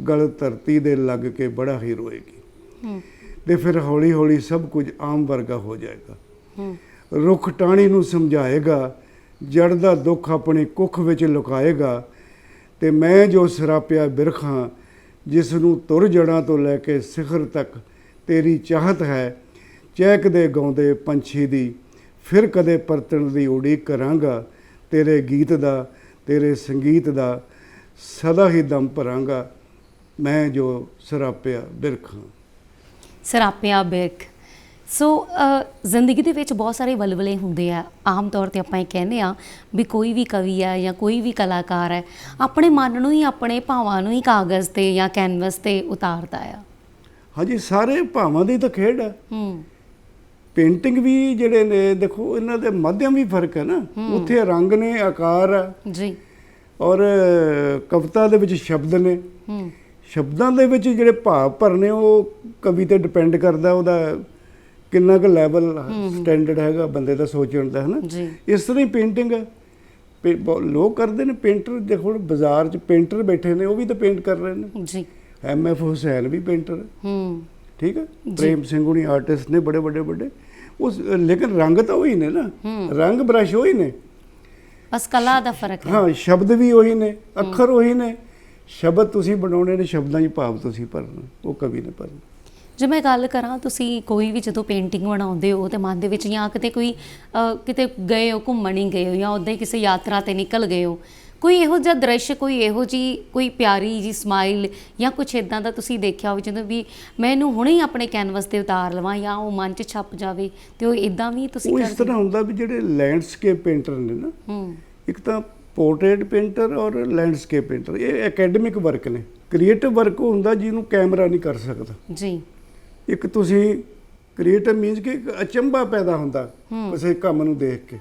ਗਲ ਧਰਤੀ ਦੇ ਲੱਗ ਕੇ ਬੜਾ ਹੀ ਰੋਏਗੀ। ਤੇ ਫਿਰ ਹੌਲੀ ਹੌਲੀ ਸਭ ਕੁਝ ਆਮ ਵਰਗਾ ਹੋ ਜਾਏਗਾ। ਰੁੱਖ ਟਾਣੀ ਨੂੰ ਸਮਝਾਏਗਾ ਜੜ ਦਾ ਦੁੱਖ ਆਪਣੀ ਕੁੱਖ ਵਿੱਚ ਲੁਕਾਏਗਾ। ਤੇ ਮੈਂ ਜੋ ਸਰਾਪਿਆ ਬਿਰਖਾਂ ਜਿਸ ਨੂੰ ਤੁਰ ਜੜਾਂ ਤੋਂ ਲੈ ਕੇ ਸਿਖਰ ਤੱਕ ਤੇਰੀ ਚਾਹਤ ਹੈ ਚਹਿਕਦੇ ਗਾਉਂਦੇ ਪੰਛੀ ਦੀ ਫਿਰ ਕਦੇ ਪਰਤਣ ਦੀ ਉਡੀਕ ਕਰਾਂਗਾ। ਤੇਰੇ ਗੀਤ ਦਾ ਤੇਰੇ ਸੰਗੀਤ ਦਾ ਸਦਾ ਹੀ ਦਮ ਭਰਾਂਗਾ। ਮੈਂ ਜੋ ਸਰਾਪਿਆ ਬਿਰਖਾਂ। ਸਰਾਪਿਆ ਬਿਰਖ। ਸੋ ਜ਼ਿੰਦਗੀ ਦੇ ਵਿੱਚ ਬਹੁਤ ਸਾਰੇ ਵਲਵਲੇ ਹੁੰਦੇ ਆ। ਆਮ ਤੌਰ ਤੇ ਆਪਾਂ ਇਹ ਕਹਿੰਦੇ ਆ ਵੀ ਕੋਈ ਵੀ ਕਵੀ ਹੈ ਜਾਂ ਕੋਈ ਵੀ ਕਲਾਕਾਰ ਹੈ ਆਪਣੇ ਮਨ ਨੂੰ ਹੀ ਆਪਣੇ ਭਾਵਾਂ ਨੂੰ ਹੀ ਕਾਗਜ਼ ਤੇ ਜਾਂ ਕੈਨਵਸ ਤੇ ਉਤਾਰਦਾ ਆ। ਹਾਂਜੀ ਸਾਰੇ ਭਾਵਾਂ ਦੀ ਤਾਂ ਖੇਡ ਹੈ ਹੂੰ। ਪੇਂਟਿੰਗ ਵੀ ਜਿਹੜੇ ਨੇ ਦੇਖੋ ਇਹਨਾਂ ਦੇ ਮਾਧਿਅਮ ਵੀ ਫ਼ਰਕ ਹੈ ਨਾ। ਉੱਥੇ ਰੰਗ ਨੇ ਆਕਾਰ ਹੈ। ਜੀ। ਔਰ ਕਵਿਤਾ ਦੇ ਵਿੱਚ ਸ਼ਬਦ ਨੇ। ਹੂੰ। ਸ਼ਬਦਾਂ ਦੇ ਵਿੱਚ ਜਿਹੜੇ ਭਾਵ ਭਰਨੇ ਉਹ ਕਵੀ ਤੇ ਡਿਪੈਂਡ ਕਰਦਾ ਉਹਦਾ ਕਿੰਨਾ ਕੁ ਲੈਵਲ ਸਟੈਂਡਰਡ ਹੈਗਾ ਬੰਦੇ ਦਾ ਸੋਚਣ ਦਾ ਹਨਾ ਇਸ ਤਰ੍ਹਾਂ ਹੀ ਪੇਂਟਿੰਗ ਹੈ। ਲੋਕ ਕਰਦੇ ਨੇ ਪੇਂਟਰ ਦੇਖੋ ਬਾਜ਼ਾਰ 'ਚ ਪੇਂਟਰ ਬੈਠੇ ਨੇ ਉਹ ਵੀ ਤਾਂ ਪੇਂਟ ਕਰ ਰਹੇ ਨੇ। ਜੀ। ਐਮ ਐਫ ਹੁਸੈਨ ਵੀ ਪੇਂਟਰ ਹੈ। ਹੂੰ ਠੀਕ ਹੈ? ਪ੍ਰੇਮ ਸਿੰਘ ਹੁਣੀ ਆਰਟਿਸਟ ਨੇ ਬੜੇ ਵੱਡੇ ਵੱਡੇ। ਉਸ ਲੇਕਿਨ ਰੰਗ ਤਾਂ ਉਹੀ ਨੇ ਨਾ। ਰੰਗ ਬ੍ਰਸ਼ ਉਹੀ ਨੇ। ਬਸ ਕਲਾ ਦਾ ਫ਼ਰਕ ਹੈ। ਹਾਂ ਸ਼ਬਦ ਵੀ ਉਹੀ ਨੇ ਅੱਖਰ ਉਹੀ ਨੇ। ਸ਼ਬਦ ਤੁਸੀਂ ਬਣਾਉਣੇ ਨੇ ਸ਼ਬਦਾਂ 'ਚ ਭਾਵ ਤੁਸੀਂ ਭਰਨਾ ਉਹ ਕਵੀ ਨੇ ਭਰਨਾ। ਜੇ ਮੈਂ ਗੱਲ ਕਰਾਂ ਤੁਸੀਂ ਕੋਈ ਵੀ ਜਦੋਂ ਪੇਂਟਿੰਗ ਬਣਾਉਂਦੇ ਹੋ ਤੇ ਮਨ ਦੇ ਵਿੱਚ ਜਾਂ ਕਿਤੇ ਕੋਈ ਕਿਤੇ ਗਏ ਹੋ ਘੁੰਮਣ ਹੀ ਗਏ ਹੋ ਜਾਂ ਉਦਾਂ ਹੀ ਕਿਸੇ ਯਾਤਰਾ ਤੇ ਨਿਕਲ ਗਏ ਹੋ ਕੋਈ ਇਹੋ ਜਿਹਾ ਦ੍ਰਿਸ਼ ਕੋਈ ਇਹੋ ਜੀ ਕੋਈ ਪਿਆਰੀ ਜੀ ਸਮਾਈਲ ਜਾਂ ਕੁਝ ਇਦਾਂ ਦਾ ਤੁਸੀਂ ਦੇਖਿਆ ਹੋਵੇ ਜਦੋਂ ਵੀ ਮੈਂ ਇਹਨੂੰ ਹੁਣੇ ਹੀ ਆਪਣੇ ਕੈਨਵਸ ਤੇ ਉਤਾਰ ਲਵਾਂ ਜਾਂ ਉਹ ਮਨ 'ਚ ਛਪ ਜਾਵੇ ਤੇ ਉਹ ਇਦਾਂ ਵੀ ਤੁਸੀਂ ਉਹ ਇਸ ਤਰ੍ਹਾਂ ਹੁੰਦਾ ਵੀ ਜਿਹੜੇ ਲੈਂਡਸਕੇਪ ਪੇਂਟਰ ਨੇ ਨਾ ਹੂੰ। ਇੱਕ ਤਾਂ ਪੋਰਟਰੇਟ ਪੇਂਟਰ ਔਰ ਲੈਂਡਸਕੇਪ ਪੇਂਟਰ ਇਹ ਐਕੈਡਮਿਕ ਵਰਕ ਨੇ। ਕ੍ਰੀਏਟਿਵ ਵਰਕ ਹੁੰਦਾ ਜਿਹਨੂੰ ਕੈਮਰਾ ਨਹੀਂ ਕਰ ਸਕਦਾ। ਜੀ। ਇੱਕ ਤੁਸੀਂ ਕ੍ਰੀਏਟਿਵ ਮੀਨਸ ਕਿ ਇੱਕ ਅਚੰਭਾ ਪੈਦਾ ਹੁੰਦਾ ਕਿਸੇ ਕੰਮ ਨੂੰ ਦੇਖ ਕੇ।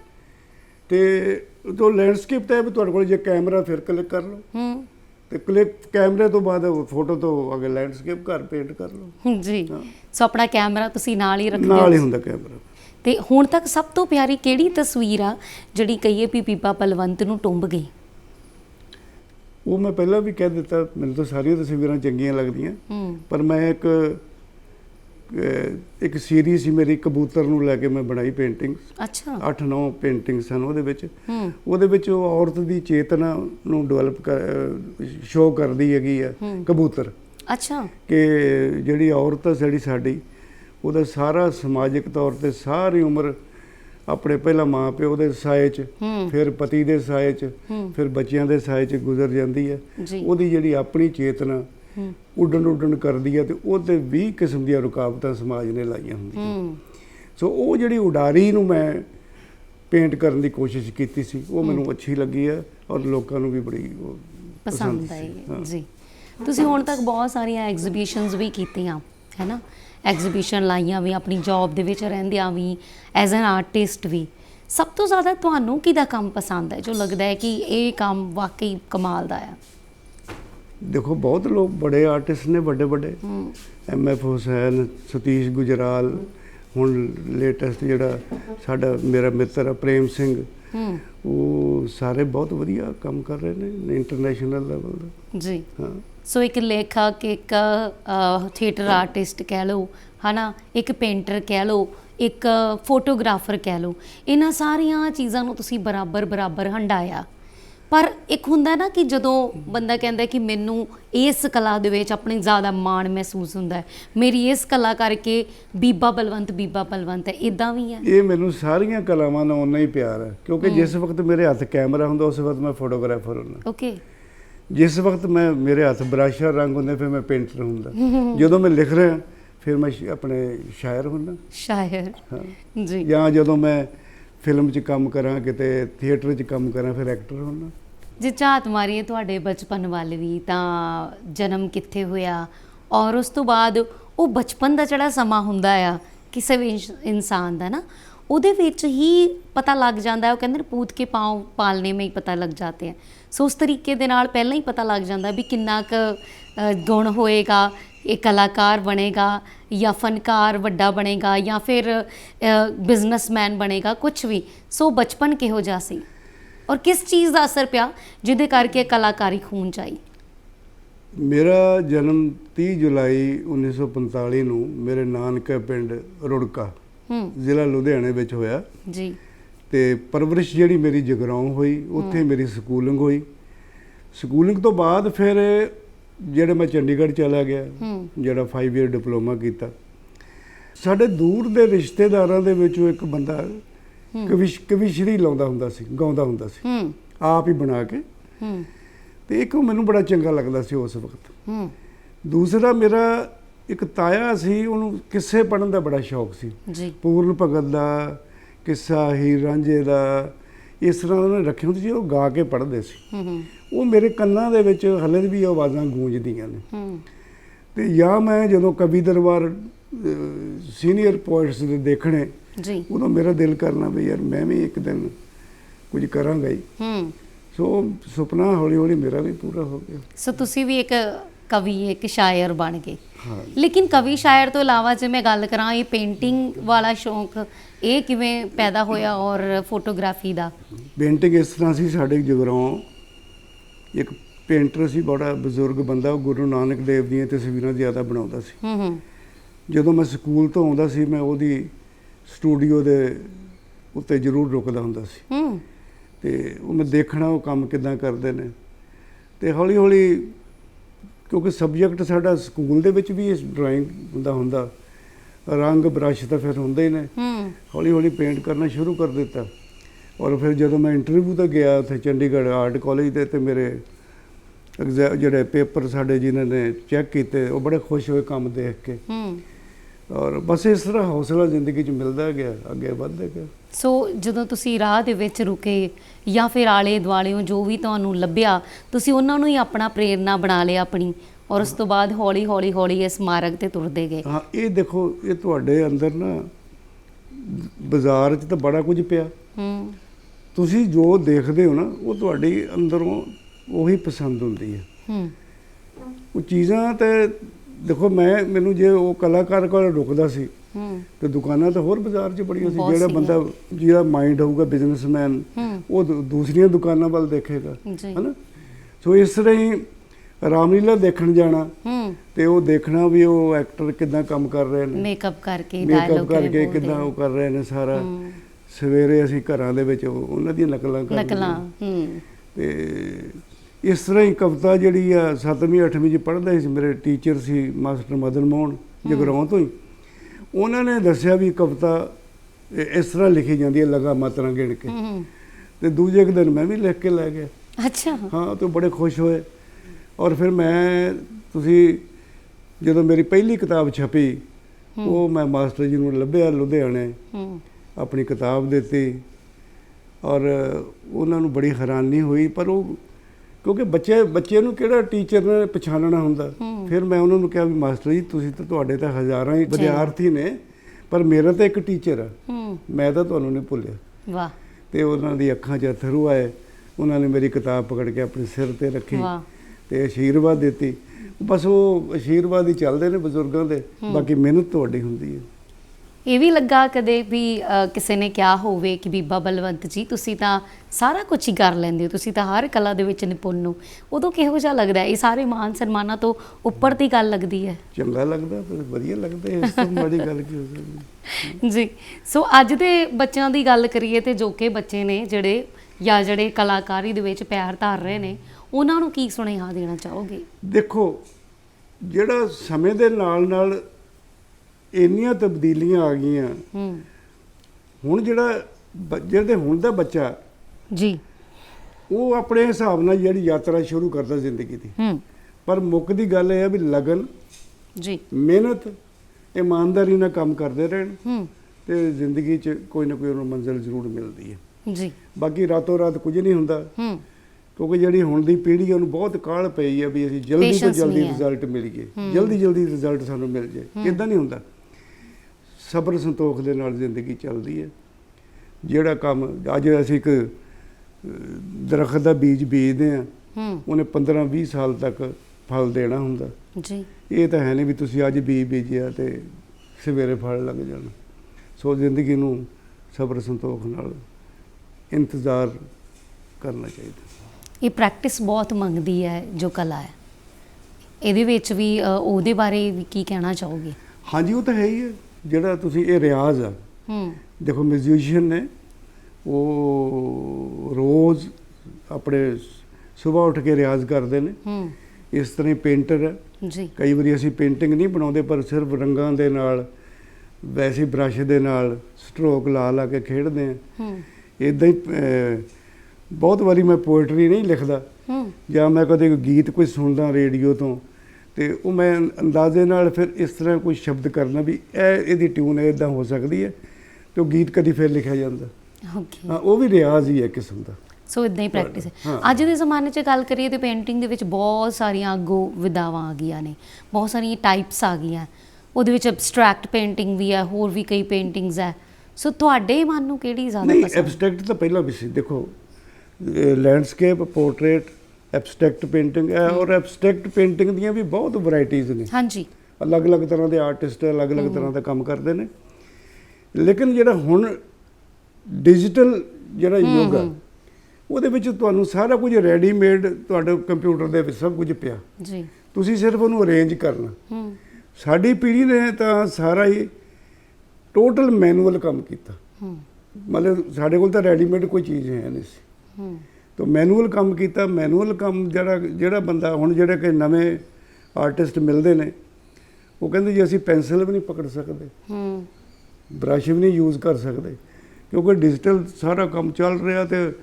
ਤੇ ਜੋ ਲੈਂਡਸਕੇਪ ਤਾਂ ਤੁਹਾਡੇ ਕੋਲ ਜੇ ਕੈਮਰਾ ਫਿਰ ਕਲਿੱਕ ਕਰ ਲਓ। ਹੂੰ। ਤੇ ਕਲਿੱਕ ਕੈਮਰੇ ਤੋਂ ਬਾਅਦ ਫੋਟੋ ਤੋਂ ਅਗੇ ਲੈਂਡਸਕੇਪ ਘਰ ਪੇਂਟ ਕਰ ਲਓ। ਜੀ। ਸੋ ਆਪਣਾ ਕੈਮਰਾ ਤੁਸੀਂ ਨਾਲ ਹੀ ਰੱਖਦੇ ਨਾਲ ਹੀ ਹੁੰਦਾ ਕੈਮਰਾ। ਤੇ ਹੁਣ ਤੱਕ ਸਭ ਤੋਂ ਪਿਆਰੀ ਕਿਹੜੀ ਤਸਵੀਰ ਆ ਜਿਹੜੀ ਕਹੀਏ ਵੀ ਬੀਬਾ ਬਲਵੰਤ ਨੂੰ ਟੁੰਬ ਗਈ? ਉਹ ਮੈਂ ਪਹਿਲਾਂ ਵੀ ਕਹਿ ਦਿੱਤਾ ਮੈਨੂੰ ਤਾਂ ਸਾਰੀਆਂ ਤਸਵੀਰਾਂ ਚੰਗੀਆਂ ਲੱਗਦੀਆਂ। ਪਰ ਮੈਂ ਇੱਕ ਇੱਕ ਸੀਰੀਜ਼ ਸੀ ਮੇਰੀ ਕਬੂਤਰ ਨੂੰ ਲੈ ਕੇ ਮੈਂ ਬਣਾਈ ਪੇਂਟਿੰਗ ਅੱਛਾ। 8-9 ਪੇਂਟਿੰਗ ਸਨ ਉਹਦੇ ਵਿੱਚ। ਹੂੰ। ਉਹਦੇ ਵਿੱਚ ਉਹ ਔਰਤ ਦੀ ਚੇਤਨਾ ਨੂੰ ਡਿਵੈਲਪ ਸ਼ੋ ਕਰਦੀ ਹੈਗੀ ਆ ਹੂੰ। ਕਬੂਤਰ। ਅੱਛਾ। ਕਿ ਜਿਹੜੀ ਔਰਤ ਆ ਜਿਹੜੀ ਸਾਡੀ ਉਹਦਾ ਸਾਰਾ ਸਮਾਜਿਕ ਤੌਰ ਤੇ ਸਾਰੀ ਉਮਰ ਆਪਣੇ ਪਹਿਲਾਂ ਮਾਂ ਪਿਓ ਦੇ ਸਾਏ 'ਚ ਹੂੰ। ਫਿਰ ਪਤੀ ਦੇ ਸਾਏ 'ਚ ਹੂੰ। ਫਿਰ ਬੱਚਿਆਂ ਦੇ ਸਾਏ 'ਚ ਗੁਜ਼ਰ ਜਾਂਦੀ ਹੈ ਉਹਦੀ ਜਿਹੜੀ ਆਪਣੀ ਚੇਤਨਾ ਹੂੰ ਉੱਡਣ ਉੱਡਣ ਕਰਦੀ ਹੈ ਤੇ ਉਹਤੇ 20 ਕਿਸਮ ਦੀਆਂ ਰੁਕਾਵਟਾਂ ਸਮਾਜ ਨੇ ਲਾਈਆਂ ਹੁੰਦੀਆਂ। ਸੋ ਉਹ ਜਿਹੜੀ ਉਡਾਰੀ ਨੂੰ ਮੈਂ ਪੇਂਟ ਕਰਨ ਦੀ ਕੋਸ਼ਿਸ਼ ਕੀਤੀ ਸੀ ਉਹ ਮੈਨੂੰ ਅੱਛੀ ਲੱਗੀ ਹੈ ਔਰ ਲੋਕਾਂ ਨੂੰ ਵੀ ਬੜੀ ਪਸੰਦ। ਆਈ। ਜੀ। ਤੁਸੀਂ ਹੁਣ ਤੱਕ ਬਹੁਤ ਸਾਰੀਆਂ ਐਗਜ਼ੀਬਿਸ਼ਨਸ ਵੀ ਕੀਤੀਆਂ ਹੈ ਨਾ ਐਗਜ਼ੀਬਿਸ਼ਨ ਲਾਈਆਂ ਵੀ ਆਪਣੀ ਜੌਬ ਦੇ ਵਿੱਚ ਰਹਿੰਦਿਆਂ ਵੀ ਐਜ਼ ਐਨ ਆਰਟਿਸਟ ਵੀ। ਸਭ ਤੋਂ ਜ਼ਿਆਦਾ ਤੁਹਾਨੂੰ ਕਿਹਦਾ ਕੰਮ ਪਸੰਦ ਹੈ ਜੋ ਲੱਗਦਾ ਹੈ ਕਿ ਇਹ ਕੰਮ ਵਾਕਈ ਕਮਾਲ ਦਾ ਹੈ ਦੇਖੋ ਬਹੁਤ ਲੋਕ ਬੜੇ ਆਰਟਿਸਟ ਨੇ ਵੱਡੇ ਵੱਡੇ। ਐਮ ਐਫ ਹੁਸੈਨ ਸਤੀਸ਼ ਗੁਜਰਾਲ ਹੁਣ ਲੇਟੈਸਟ ਜਿਹੜਾ ਸਾਡਾ ਮੇਰਾ ਮਿੱਤਰ ਆ ਪ੍ਰੇਮ ਸਿੰਘ। ਉਹ ਸਾਰੇ ਬਹੁਤ ਵਧੀਆ ਕੰਮ ਕਰ ਰਹੇ ਨੇ ਇੰਟਰਨੈਸ਼ਨਲ ਲੈਵਲ ਦਾ। ਜੀ। ਹਾਂ। ਸੋ ਇੱਕ ਲੇਖਕ ਇੱਕ ਥੀਏਟਰ ਆਰਟਿਸਟ ਕਹਿ ਲਓ ਹਨਾ? ਇੱਕ ਪੇਂਟਰ ਕਹਿ ਲਓ ਇੱਕ ਫੋਟੋਗ੍ਰਾਫਰ ਕਹਿ ਲਓ। ਇਹਨਾਂ ਸਾਰੀਆਂ ਚੀਜ਼ਾਂ ਨੂੰ ਤੁਸੀਂ ਬਰਾਬਰ ਬਰਾਬਰ ਹੰਡਾਇਆ। ਪਰ ਇੱਕ ਹੁੰਦਾ ਨਾ ਕਿ ਜਦੋਂ ਬੰਦਾ ਕਹਿੰਦਾ ਕਿ ਮੈਨੂੰ ਇਸ ਕਲਾ ਦੇ ਵਿੱਚ ਆਪਣੀ ਜ਼ਿਆਦਾ ਮਾਣ ਮਹਿਸੂਸ ਹੁੰਦਾ ਹੈ ਮੇਰੀ ਇਸ ਕਲਾ ਕਰਕੇ ਬੀਬਾ ਬਲਵੰਤ ਬੀਬਾ ਬਲਵੰਤ ਹੈ ਇਦਾਂ ਵੀ ਹੈ। ਇਹ ਮੈਨੂੰ ਸਾਰੀਆਂ ਕਲਾਵਾਂ ਨਾਲ ਉਨਾ ਹੀ ਪਿਆਰ ਹੈ ਕਿਉਂਕਿ ਜਿਸ ਵਕਤ ਮੇਰੇ ਹੱਥ ਕੈਮਰਾ ਹੁੰਦਾ ਉਸ ਵਕਤ ਮੈਂ ਫੋਟੋਗ੍ਰਾਫਰ ਹੁੰਦਾ। ਓਕੇ। ਜਿਸ ਵਕਤ ਮੈਂ ਮੇਰੇ ਹੱਥ ਬਰਾਸ਼ਾ ਰੰਗ ਹੁੰਦੇ ਫਿਰ ਮੈਂ ਪੇਂਟਰ ਹੁੰਦਾ। ਜਦੋਂ ਮੈਂ ਲਿਖ ਰਿਹਾ ਫਿਰ ਮੈਂ ਆਪਣੇ ਸ਼ਾਇਰ ਹੁੰਦਾ। ਸ਼ਾਇਰ। ਜੀ। ਜਾਂ ਜਦੋਂ ਮੈਂ ਫਿਲਮ 'ਚ ਕੰਮ ਕਰਾਂ ਕਿਤੇ ਥੀਏਟਰ 'ਚ ਕੰਮ ਕਰਾਂ ਫਿਰ ਐਕਟਰ ਹੁੰਦਾ। ਜੇ ਝਾਤ ਮਾਰੀਏ ਤੁਹਾਡੇ ਬਚਪਨ ਵੱਲ ਵੀ, ਤਾਂ ਜਨਮ ਕਿੱਥੇ ਹੋਇਆ? ਔਰ ਉਸ ਤੋਂ ਬਾਅਦ ਉਹ ਬਚਪਨ ਦਾ ਜਿਹੜਾ ਸਮਾਂ ਹੁੰਦਾ ਆ, ਕਿਸੇ ਵੀ ਇੰਸ- ਇਨਸਾਨ ਦਾ ਨਾ, ਉਹਦੇ ਵਿੱਚ ਹੀ ਪਤਾ ਲੱਗ ਜਾਂਦਾ ਹੈ ਉਹ ਕਹਿੰਦੇ ਪੂਤ ਕੇ ਪਾਉ ਪਾਲਨੇ में ही ਪਤਾ ਲੱਗ ਜਾਂਦੇ ਹੈ। ਸੋ ਉਸ ਤਰੀਕੇ ਦੇ ਨਾਲ ਪਹਿਲਾਂ ਹੀ ਪਤਾ ਲੱਗ ਜਾਂਦਾ ਵੀ ਕਿੰਨਾ ਕੁ ਗੁਣ ਹੋਏਗਾ, ਇਹ ਕਲਾਕਾਰ ਬਣੇਗਾ ਜਾਂ ਫਨਕਾਰ ਵੱਡਾ ਬਣੇਗਾ ਜਾਂ ਫਿਰ ਬਿਜ਼ਨਸਮੈਨ ਬਣੇਗਾ ਕੁਝ ਵੀ। ਸੋ ਬਚਪਨ ਕਿਹੋ ਜਿਹਾ ਸੀ? ਔਰ ਕਿਸ ਚੀਜ਼ ਦਾ ਅਸਰ ਪਿਆ ਜਿਹਦੇ ਕਰਕੇ ਕਲਾਕਾਰੀ ਖੂਨ ਚ ਆਈ ਮੇਰਾ ਜਨਮ 30 ਜੁਲਾਈ 1945 ਨੂੰ ਮੇਰੇ ਨਾਨਕਾ ਪਿੰਡ ਰੁੜਕਾ ਹੂੰ। ਜ਼ਿਲ੍ਹਾ ਲੁਧਿਆਣੇ ਵਿੱਚ ਹੋਇਆ। ਜੀ। ਤੇ ਪਰਵਰਿਸ਼ ਜਿਹੜੀ ਮੇਰੀ ਜਗਰਾਉਂ ਹੋਈ ਉੱਥੇ ਮੇਰੀ ਸਕੂਲਿੰਗ ਹੋਈ। ਸਕੂਲਿੰਗ ਤੋਂ ਬਾਅਦ ਫਿਰ ਜਿਹੜੇ ਮੈਂ ਚੰਡੀਗੜ੍ਹ ਚਲਾ ਗਿਆ ਜਿਹੜਾ 5 ਇਅਰ ਡਿਪਲੋਮਾ ਕੀਤਾ। ਸਾਡੇ ਦੂਰ ਦੇ ਰਿਸ਼ਤੇਦਾਰਾਂ ਦੇ ਵਿੱਚੋਂ ਇੱਕ ਬੰਦਾ ਕਵਿਸ਼ ਕਵਿਸ਼ਰੀ ਲਾਉਂਦਾ ਹੁੰਦਾ ਸੀ ਗਾਉਂਦਾ ਹੁੰਦਾ ਸੀ। ਹੂੰ। ਆਪ ਹੀ ਬਣਾ ਕੇ। ਹੂੰ। ਤੇ ਇੱਕ ਉਹ ਮੈਨੂੰ ਬੜਾ ਚੰਗਾ ਲੱਗਦਾ ਸੀ ਉਸ ਵਕਤ। ਹੂੰ। ਦੂਸਰਾ ਮੇਰਾ ਇੱਕ ਤਾਇਆ ਸੀ ਉਹਨੂੰ ਕਿੱਸੇ ਪੜਨ ਦਾ ਬੜਾ ਸ਼ੌਕ ਸੀ। ਜੀ। ਪੂਰਨ ਭਗਤ ਦਾ ਕਿੱਸਾ ਹੀਰ ਰਾਂਝੇ ਦਾ ਇਸ ਤਰ੍ਹਾਂ ਉਹਨੇ ਰੱਖੇ ਹੁੰਦੇ ਸੀ ਉਹ ਗਾ ਕੇ ਪੜ੍ਹਦੇ ਸੀ। ਹੂੰ ਹੂੰ। ਉਹ ਮੇਰੇ ਕੰਨਾਂ ਦੇ ਵਿੱਚ ਹਲੇ ਵੀ ਆਵਾਜ਼ਾਂ ਗੂੰਜਦੀਆਂ ਨੇ। ਹੂੰ। ਤੇ ਜਾਂ ਮੈਂ ਜਦੋਂ ਕਵੀ ਦਰਬਾਰ ਸੀਨੀਅਰ ਪੋਇਟਸ ਦੇ ਦੇਖਣੇ ਜੀ। ਉਦੋਂ ਮੇਰਾ ਦਿਲ ਕਰਨਾ ਵੀ ਯਾਰ ਮੈਂ ਵੀ ਇੱਕ ਦਿਨ ਕੁਝ ਕਰਾਂਗਾ ਹੀ। ਹੂੰ। ਸੋ ਸੁਪਨਾ ਹੌਲੀ ਹੌਲੀ ਮੇਰਾ ਵੀ ਪੂਰਾ ਹੋ ਗਿਆ। ਸੋ ਤੁਸੀਂ ਵੀ ਇੱਕ ਕਵੀ ਇੱਕ ਸ਼ਾਇਰ ਬਣ ਗਏ। ਹਾਂ। ਲੇਕਿਨ ਕਵੀ ਸ਼ਾਇਰ ਤੋਂ ਇਲਾਵਾ ਜੇ ਮੈਂ ਗੱਲ ਕਰਾਂ ਇਹ ਪੇਂਟਿੰਗ ਵਾਲਾ ਸ਼ੌਂਕ ਇਹ ਕਿਵੇਂ ਪੈਦਾ ਹੋਇਆ ਔਰ ਫੋਟੋਗ੍ਰਾਫੀ ਦਾ? ਪੇਂਟਿੰਗ ਇਸ ਤਰ੍ਹਾਂ ਸੀ ਸਾਡੇ ਜਗਰਾਉਂ ਇੱਕ ਪੇਂਟਰ ਸੀ ਬੜਾ ਬਜ਼ੁਰਗ ਬੰਦਾ ਉਹ ਗੁਰੂ ਨਾਨਕ ਦੇਵ ਦੀਆਂ ਤਸਵੀਰਾਂ ਜ਼ਿਆਦਾ ਬਣਾਉਂਦਾ ਸੀ। ਹੂੰ ਹੂੰ। ਜਦੋਂ ਮੈਂ ਸਕੂਲ ਤੋਂ ਆਉਂਦਾ ਸੀ ਮੈਂ ਉਹਦੀ ਸਟੂਡੀਓ ਦੇ ਉੱਤੇ ਜ਼ਰੂਰ ਰੁਕਦਾ ਹੁੰਦਾ ਸੀ। ਹੂੰ। ਤੇ ਉਹ ਮੈਂ ਦੇਖਣਾ ਉਹ ਕੰਮ ਕਿਦਾਂ ਕਰਦੇ ਨੇ। ਤੇ ਹੌਲੀ ਹੌਲੀ ਕਿਉਂਕਿ ਸਬਜੈਕਟ ਸਾਡਾ ਸਕੂਲ ਦੇ ਵਿੱਚ ਵੀ ਇਸ ਡਰਾਇੰਗ ਦਾ ਹੁੰਦਾ ਰੰਗ ਬ੍ਰਸ਼ ਤਾਂ ਫਿਰ ਹੁੰਦੇ ਹੀ ਨੇ। ਹੂੰ। ਹੌਲੀ ਹੌਲੀ ਪੇਂਟ ਕਰਨਾ ਸ਼ੁਰੂ ਕਰ ਦਿੱਤਾ। ਔਰ ਫਿਰ ਜਦੋਂ ਮੈਂ ਇੰਟਰਵਿਊ ਤੇ ਗਿਆ ਉੱਥੇ ਚੰਡੀਗੜ੍ਹ ਆਰਟ ਕਾਲਜ ਦੇ ਤੇ ਮੇਰੇ ਜਿਹੜੇ ਪੇਪਰ ਸਾਡੇ ਜਿਨ੍ਹਾਂ ਨੇ ਚੈੱਕ ਕੀਤੇ ਉਹ ਬੜੇ ਖੁਸ਼ ਹੋਏ ਕੰਮ ਦੇਖ ਕੇ। ਹੂੰ। ਔਰ ਬਸ ਇਸ ਤਰ੍ਹਾਂ ਹੌਸਲਾ ਜ਼ਿੰਦਗੀ 'ਚ ਮਿਲਦਾ ਗਿਆ ਅੱਗੇ ਵੱਧਦਾ ਗਿਆ। ਸੋ ਜਦੋਂ ਤੁਸੀਂ ਰਾਹ ਦੇ ਵਿੱਚ ਰੁਕੇ ਜਾਂ ਫਿਰ ਆਲੇ ਦੁਆਲਿਓਂ ਜੋ ਵੀ ਤੁਹਾਨੂੰ ਲੱਭਿਆ ਤੁਸੀਂ ਉਹਨਾਂ ਨੂੰ ਹੀ ਆਪਣਾ ਪ੍ਰੇਰਨਾ ਬਣਾ ਲਿਆ ਆਪਣੀ ਔਰ ਉਸ ਤੋਂ ਬਾਅਦ ਹੌਲੀ ਹੌਲੀ ਹੌਲੀ ਇਸ ਮਾਰਗ ਤੇ ਤੁਰਦੇ ਗਏ। ਹਾਂ ਇਹ ਦੇਖੋ ਇਹ ਤੁਹਾਡੇ ਅੰਦਰ ਨਾ ਬਾਜ਼ਾਰ 'ਚ ਤਾਂ ਬੜਾ ਕੁਝ ਪਿਆ। ਹੂੰ। ਤੁਸੀਂ ਜੋ ਦੇਖਦੇ ਹੋ ਨਾ ਉਹ ਤੁਹਾਡੀ ਅੰਦਰੋਂ ਉਹੀ ਪਸੰਦ ਹੁੰਦੀ ਹੈ। ਹੂੰ। ਉਹ ਚੀਜ਼ਾਂ ਤੇ ਦੇਖੋ ਮੈਂ ਮੈਨੂੰ ਜੇ ਉਹ ਕਲਾਕਾਰ ਕੋਲ ਰੁਕਦਾ ਸੀ ਹੂੰ। ਤੇ ਦੁਕਾਨਾਂ ਤਾਂ ਹੋਰ ਬਾਜ਼ਾਰ 'ਚ ਬੜੀਆਂ ਸੀ ਜਿਹੜਾ। ਬੰਦਾ ਜਿਹਦਾ ਮਾਈਂਡ ਹੋਊਗਾ ਬਿਜ਼ਨਸਮੈਨ ਉਹ ਦੂਸਰੀਆਂ ਦੁਕਾਨਾਂ ਵੱਲ ਦੇਖੇਗਾ ਹਨਾ? ਸੋ ਇਸ ਤਰ੍ਹਾਂ ਹੀ ਰਾਮਲੀਲਾ ਦੇਖਣ ਜਾਣਾ ਹੂੰ। ਤੇ ਉਹ ਦੇਖਣਾ ਵੀ ਉਹ ਐਕਟਰ ਕਿਦਾਂ ਕੰਮ ਕਰ ਰਹੇ ਨੇ। ਮੇਕਅਪ ਕਰਕੇ ਡਾਇਲੌਗ ਕਰਕੇ ਕਿਦਾਂ ਉਹ ਕਰ ਰਹੇ ਨੇ ਸਾਰਾ। ਸਵੇਰੇ ਅਸੀਂ ਘਰਾਂ ਦੇ ਵਿੱਚ ਉਹ- ਉਹਨਾਂ ਦੀਆਂ ਨਕਲਾਂ ਕਰਦੇ ਨਕਲਾਂ। ਹੂੰ। ਤੇ ਇਸ ਤਰ੍ਹਾਂ ਹੀ ਕਵਿਤਾ ਜਿਹੜੀ ਆ 7ਵੀਂ 8ਵੀਂ ਚ ਪੜ੍ਹਦਾ ਸੀ ਮੇਰੇ ਟੀਚਰ ਸੀ ਮਾਸਟਰ ਮਦਨ ਮੋਹਨ ਜਗਰਾਉਂ ਤੋਂ ਹੀ। ਉਹਨਾਂ ਨੇ ਦੱਸਿਆ ਵੀ ਕਵਿਤਾ ਇਸ ਤਰ੍ਹਾਂ ਲਿਖੀ ਜਾਂਦੀ ਹੈ ਲਗਾ ਮਾਤਰਾ ਗਿਣ ਕੇ। ਤੇ ਦੂਜੇ ਦਿਨ ਮੈਂ ਵੀ ਲਿਖ ਕੇ ਲੈ ਗਿਆ। ਅੱਛਾ। ਹਾਂ ਤੇ ਬੜੇ ਖੁਸ਼ ਹੋਏ। ਔਰ ਫਿਰ ਮੈਂ ਤੁਸੀਂ ਜਦੋਂ ਮੇਰੀ ਪਹਿਲੀ ਕਿਤਾਬ ਛਪੀ ਉਹ ਮੈਂ ਮਾਸਟਰ ਜੀ ਨੂੰ ਲੱਭਿਆ ਲੁਧਿਆਣੇ। ਆਪਣੀ ਕਿਤਾਬ ਦਿੱਤੀ। ਔਰ ਉਹਨਾਂ ਨੂੰ ਬੜੀ ਹੈਰਾਨੀ ਹੋਈ ਪਰ ਉਹ ਕਿਉਂਕਿ ਬੱਚੇ ਬੱਚੇ ਨੂੰ ਕਿਹੜਾ ਟੀਚਰ ਨੇ ਪਛਾਣਨਾ ਹੁੰਦਾ। ਫਿਰ ਮੈਂ ਉਹਨਾਂ ਨੂੰ ਕਿਹਾ ਵੀ ਮਾਸਟਰ ਜੀ ਤੁਸੀਂ ਤਾਂ ਤੁਹਾਡੇ ਤਾਂ ਹਜ਼ਾਰਾਂ ਹੀ ਵਿਦਿਆਰਥੀ ਨੇ ਪਰ ਮੇਰਾ ਤਾਂ ਇੱਕ ਟੀਚਰ ਆ। ਹੂੰ। ਮੈਂ ਤਾਂ ਤੁਹਾਨੂੰ ਨਹੀਂ ਭੁੱਲਿਆ। ਵਾਹ। ਤੇ ਉਹਨਾਂ ਦੀ ਅੱਖਾਂ 'ਚ ਅਥਰੂ ਆਏ। ਉਹਨਾਂ ਨੇ ਮੇਰੀ ਕਿਤਾਬ ਪਕੜ ਕੇ ਆਪਣੇ ਸਿਰ ਤੇ ਰੱਖੀ ਤੇ ਅਸ਼ੀਰਵਾਦ ਦਿੱਤੀ। ਬਸ ਉਹ ਅਸ਼ੀਰਵਾਦ ਹੀ ਚੱਲਦੇ ਨੇ ਬਜ਼ੁਰਗਾਂ ਦੇ। ਬਾਕੀ ਮਿਹਨਤ ਤੁਹਾਡੀ ਹੁੰਦੀ ਹੈ। ਇਹ ਵੀ ਲੱਗਾ ਕਦੇ ਵੀ ਅ, ਕਿਸੇ ਨੇ ਕਿਹਾ ਹੋਵੇ ਕਿ ਬੀਬਾ ਬਲਵੰਤ ਜੀ ਤੁਸੀਂ ਤਾਂ ਸਾਰਾ ਕੁਝ ਹੀ ਕਰ ਲੈਂਦੇ ਹੋ ਤੁਸੀਂ ਤਾਂ ਹਰ ਕਲਾ ਦੇ ਵਿੱਚ ਨਿਪੁੰਨ ਹੋ। ਉਦੋਂ ਕਿਹੋ ਜਿਹਾ ਲੱਗਦਾ ਹੈ? ਇਹ ਸਾਰੇ ਮਾਨ ਸਨਮਾਨਾਂ ਤੋਂ ਉੱਪਰ ਦੀ ਗੱਲ ਲੱਗਦੀ ਹੈ। ਚੰਗਾ ਲੱਗਦਾ ਫਿਰ ਵਧੀਆ ਲੱਗਦਾ ਇਸ ਤੋਂ ਮਾੜੀ ਗੱਲ ਕੀ ਹੋ ਸਕਦੀ ਜੀ ਸੋ ਅੱਜ ਦੇ ਬੱਚਿਆਂ ਦੀ ਗੱਲ ਕਰੀਏ ਤੇ ਜੋ ਕਿ ਬੱਚੇ ਨੇ ਜਿਹੜੇ ਜਾਂ ਜਿਹੜੇ ਕਲਾਕਾਰੀ ਦੇ ਵਿੱਚ ਪਿਆਰ ਧਾਰ ਰਹੇ ਨੇ ਉਹਨਾਂ ਨੂੰ ਕੀ ਸੁਨੇਹਾ ਦੇਣਾ ਚਾਹੋਗੇ? ਦੇਖੋ ਜਿਹੜਾ ਸਮੇਂ ਦੇ ਨਾਲ ਨਾਲ ਇੰਨੀਆਂ ਤਬਦੀਲੀਆਂ ਆ ਗਈਆਂ। ਹੂੰ। ਹੁਣ ਜਿਹੜਾ ਬ- ਜਿਹੜੇ ਹੁਣ ਦਾ ਬੱਚਾ ਜੀ। ਉਹ ਆਪਣੇ ਹਿਸਾਬ ਨਾਲ ਜਿਹੜੀ ਯਾਤਰਾ ਸ਼ੁਰੂ ਕਰਦਾ ਜ਼ਿੰਦਗੀ ਦੀ। ਹੂੰ। ਪਰ ਮੁੱਖ ਦੀ ਗੱਲ ਇਹ ਹੈ ਵੀ ਲਗਨ ਜੀ। ਮਿਹਨਤ ਇਮਾਨਦਾਰੀ ਨਾਲ ਕੰਮ ਕਰਦੇ ਰਹਿਣ ਹੂੰ। ਤੇ ਜ਼ਿੰਦਗੀ 'ਚ ਕੋਈ ਨਾ ਕੋਈ ਉਹਨੂੰ ਮੰਜ਼ਿਲ ਜ਼ਰੂਰ ਮਿਲਦੀ ਹੈ। ਜੀ। ਬਾਕੀ ਰਾਤੋਂ ਰਾਤ ਕੁਝ ਨਹੀਂ ਹੁੰਦਾ। ਹੂੰ। ਕਿਉਂਕਿ ਜਿਹੜੀ ਹੁਣ ਦੀ ਪੀੜ੍ਹੀ ਹੈ ਉਹਨੂੰ ਬਹੁਤ ਕਾਹਲ ਪਈ ਹੈ ਵੀ ਅਸੀਂ ਜਲਦੀ ਤੋਂ Patience ਜਲਦੀ ਨਹੀਂ ਹੈ। ਰਿਜ਼ਲਟ ਮਿਲੀਏ ਜਲਦੀ ਜਲਦੀ ਰਿਜ਼ਲਟ ਸਾਨੂੰ ਮਿਲ ਜਾਏ। ਇਦਾਂ ਨਹੀਂ ਹੁੰਦਾ। ਸਬਰ ਸੰਤੋਖ ਦੇ ਨਾਲ ਜ਼ਿੰਦਗੀ ਚੱਲਦੀ ਹੈ। ਜਿਹੜਾ ਕੰਮ ਅੱਜ ਅਸੀਂ ਇੱਕ ਦਰਖਤ ਦਾ ਬੀਜ ਬੀਜਦੇ ਆ ਹੂੰ। ਉਹਨੇ 15 20 ਸਾਲ ਤੱਕ ਫਲ ਦੇਣਾ ਹੁੰਦਾ। ਜੀ। ਇਹ ਤਾਂ ਹੈ ਨਹੀਂ ਵੀ ਤੁਸੀਂ ਅੱਜ ਬੀਜ ਬੀਜਿਆ ਤੇ ਸਵੇਰੇ ਫਲ ਲੱਗ ਜਾਣਾ। ਸੋ ਜ਼ਿੰਦਗੀ ਨੂੰ ਸਬਰ ਸੰਤੋਖ ਨਾਲ ਇੰਤਜ਼ਾਰ ਕਰਨਾ ਚਾਹੀਦਾ। ਇਹ ਪ੍ਰੈਕਟਿਸ ਬਹੁਤ ਮੰਗਦੀ ਹੈ ਜੋ ਕਲਾ ਹੈ। ਇਹਦੇ ਵਿੱਚ ਵੀ ਉਹਦੇ ਬਾਰੇ ਕੀ ਕਹਿਣਾ ਚਾਹੋਗੇ? ਹਾਂਜੀ ਉਹ ਤਾਂ ਹੈ ਹੀ ਹੈ। ਜਿਹੜਾ ਤੁਸੀਂ ਇਹ ਰਿਆਜ਼ ਆ ਹੂੰ। ਦੇਖੋ ਮਿਊਜ਼ੀਸ਼ੀਅਨ ਨੇ ਉਹ ਰੋਜ਼ ਆਪਣੇ ਸਵੇਰ ਉੱਠ ਕੇ ਰਿਆਜ਼ ਕਰਦੇ ਨੇ। ਹੂੰ। ਇਸ ਤਰ੍ਹਾਂ ਹੀ ਪੇਂਟਰ ਹੈ। ਜੀ। ਕਈ ਵਾਰੀ ਅਸੀਂ ਪੇਂਟਿੰਗ ਨਹੀਂ ਬਣਾਉਂਦੇ ਪਰ ਸਿਰਫ ਰੰਗਾਂ ਦੇ ਨਾਲ ਵੈਸੇ ਬ੍ਰਸ਼ ਦੇ ਨਾਲ ਸਟ੍ਰੋਕ ਲਾ ਲਾ ਕੇ ਖੇਡਦੇ ਆ ਹੂੰ। ਇਦਾਂ ਹੀ ਬਹੁਤ ਵਾਰੀ ਮੈਂ ਪੋਇਟਰੀ ਨਹੀਂ ਲਿਖਦਾ। ਹੂੰ। ਜਾਂ ਮੈਂ ਕਦੇ ਕੋਈ ਗੀਤ ਕੋਈ ਸੁਣਦਾ ਰੇਡੀਓ ਤੋਂ ਤੇ ਉਹ ਮੈਂ ਅੰਦਾਜ਼ੇ ਨਾਲ ਫਿਰ ਇਸ ਤਰ੍ਹਾਂ ਕੋਈ ਸ਼ਬਦ ਕਰਨਾ ਵੀ ਇਹ ਇਹਦੀ ਟਿਊਨ ਇਦਾਂ ਹੋ ਸਕਦੀ ਹੈ ਤੇ ਉਹ ਗੀਤ ਕਦੀ ਫਿਰ ਲਿਖਿਆ ਜਾਂਦਾ। ਓਕੇ ਹਾਂ ਉਹ ਵੀ ਰਿਆਜ਼ ਹੀ ਹੈ ਕਿਸਮ ਦਾ। ਸੋ ਇਦਾਂ ਹੀ ਪ੍ਰੈਕਟਿਸ ਹੈ। ਹਾਂ। ਅੱਜ ਦੇ ਜ਼ਮਾਨੇ 'ਚ ਗੱਲ ਕਰੀਏ ਤੇ ਪੇਂਟਿੰਗ ਦੇ ਵਿੱਚ ਬਹੁਤ ਸਾਰੀਆਂ ਅੱਗੋਂ ਵਿਧਾਵਾਂ ਆ ਗਈਆਂ ਨੇ। ਬਹੁਤ ਸਾਰੀਆਂ ਟਾਈਪਸ ਆ ਗਈਆਂ। ਉਹਦੇ ਵਿੱਚ ਐਬਸਟ੍ਰੈਕਟ ਪੇਂਟਿੰਗ ਵੀ ਹੈ ਹੋਰ ਵੀ ਕਈ ਪੇਂਟਿੰਗਸ ਹੈ। ਸੋ ਤੁਹਾਡੇ ਮਨ ਨੂੰ ਕਿਹੜੀ ਜ਼ਿਆਦਾ ਨਹੀਂ ਪਸੰਦ ਐਬਸਟ੍ਰੈਕਟ ਤਾਂ ਪਹਿਲਾਂ ਵੀ ਸੀ। ਦੇਖੋ ਲੈਂਡਸਕੇਪ ਪੋਰਟਰੇਟ ਐਬਸਟ੍ਰੈਕਟ ਪੇਂਟਿੰਗ ਹੈ ਔਰ ਐਬਸਟ੍ਰੈਕਟ ਪੇਂਟਿੰਗ ਦੀਆਂ ਵੀ ਬਹੁਤ ਵੈਰਾਈਟੀਆਂ ਨੇ। ਹਾਂਜੀ। ਅਲੱਗ-ਅਲੱਗ ਤਰ੍ਹਾਂ ਦੇ ਆਰਟਿਸਟ ਅਲੱਗ-ਅਲੱਗ ਤਰ੍ਹਾਂ ਦਾ ਕੰਮ ਕਰਦੇ ਨੇ। ਲੇਕਿਨ ਜਿਹੜਾ ਹੁਣ ਡਿਜੀਟਲ ਜਿਹੜਾ ਯੁੱਗ ਆ ਉਹਦੇ ਵਿੱਚ ਤੁਹਾਨੂੰ ਸਾਰਾ ਕੁਝ ਰੈਡੀਮੇਡ ਤੁਹਾਡੇ ਕੰਪਿਊਟਰ ਦੇ ਵਿੱਚ ਸਭ ਕੁਝ ਪਿਆ। ਜੀ। ਤੁਸੀਂ ਸਿਰਫ ਉਹਨੂੰ ਅਰੇਂਜ ਕਰਨਾ। ਹੂੰ ਸਾਡੀ ਪੀੜ੍ਹੀ ਨੇ ਤਾਂ ਸਾਰਾ ਹੀ ਟੋਟਲ ਮੈਨੂਅਲ ਕੰਮ ਕੀਤਾ। ਹੂੰ ਮਤਲਬ ਸਾਡੇ ਕੋਲ ਤਾਂ ਰੈਡੀਮੇਡ ਕੋਈ ਚੀਜ਼ ਹੈ ਨਹੀਂ ਸੀ। ਹੂੰ ਤਾਂ ਮੈਨੂਅਲ ਕੰਮ ਕੀਤਾ ਮੈਨੂਅਲ ਕੰਮ ਜਿਹੜਾ ਜਿਹੜਾ ਬੰਦਾ ਹੁਣ ਜਿਹੜੇ ਕਿ ਨਵੇਂ ਆਰਟਿਸਟ ਮਿਲਦੇ ਨੇ ਉਹ ਕਹਿੰਦੇ ਜੀ ਅਸੀਂ ਪੈਨਸਲ ਵੀ ਨਹੀਂ ਪਕੜ ਸਕਦੇ। ਹੂੰ। ਬ੍ਰਸ਼ ਵੀ ਨਹੀਂ ਯੂਜ਼ ਕਰ ਸਕਦੇ। ਕਿਉਂਕਿ ਡਿਜੀਟਲ ਸਾਰਾ ਕੰਮ ਚੱਲ ਰਿਹਾ ਤੇ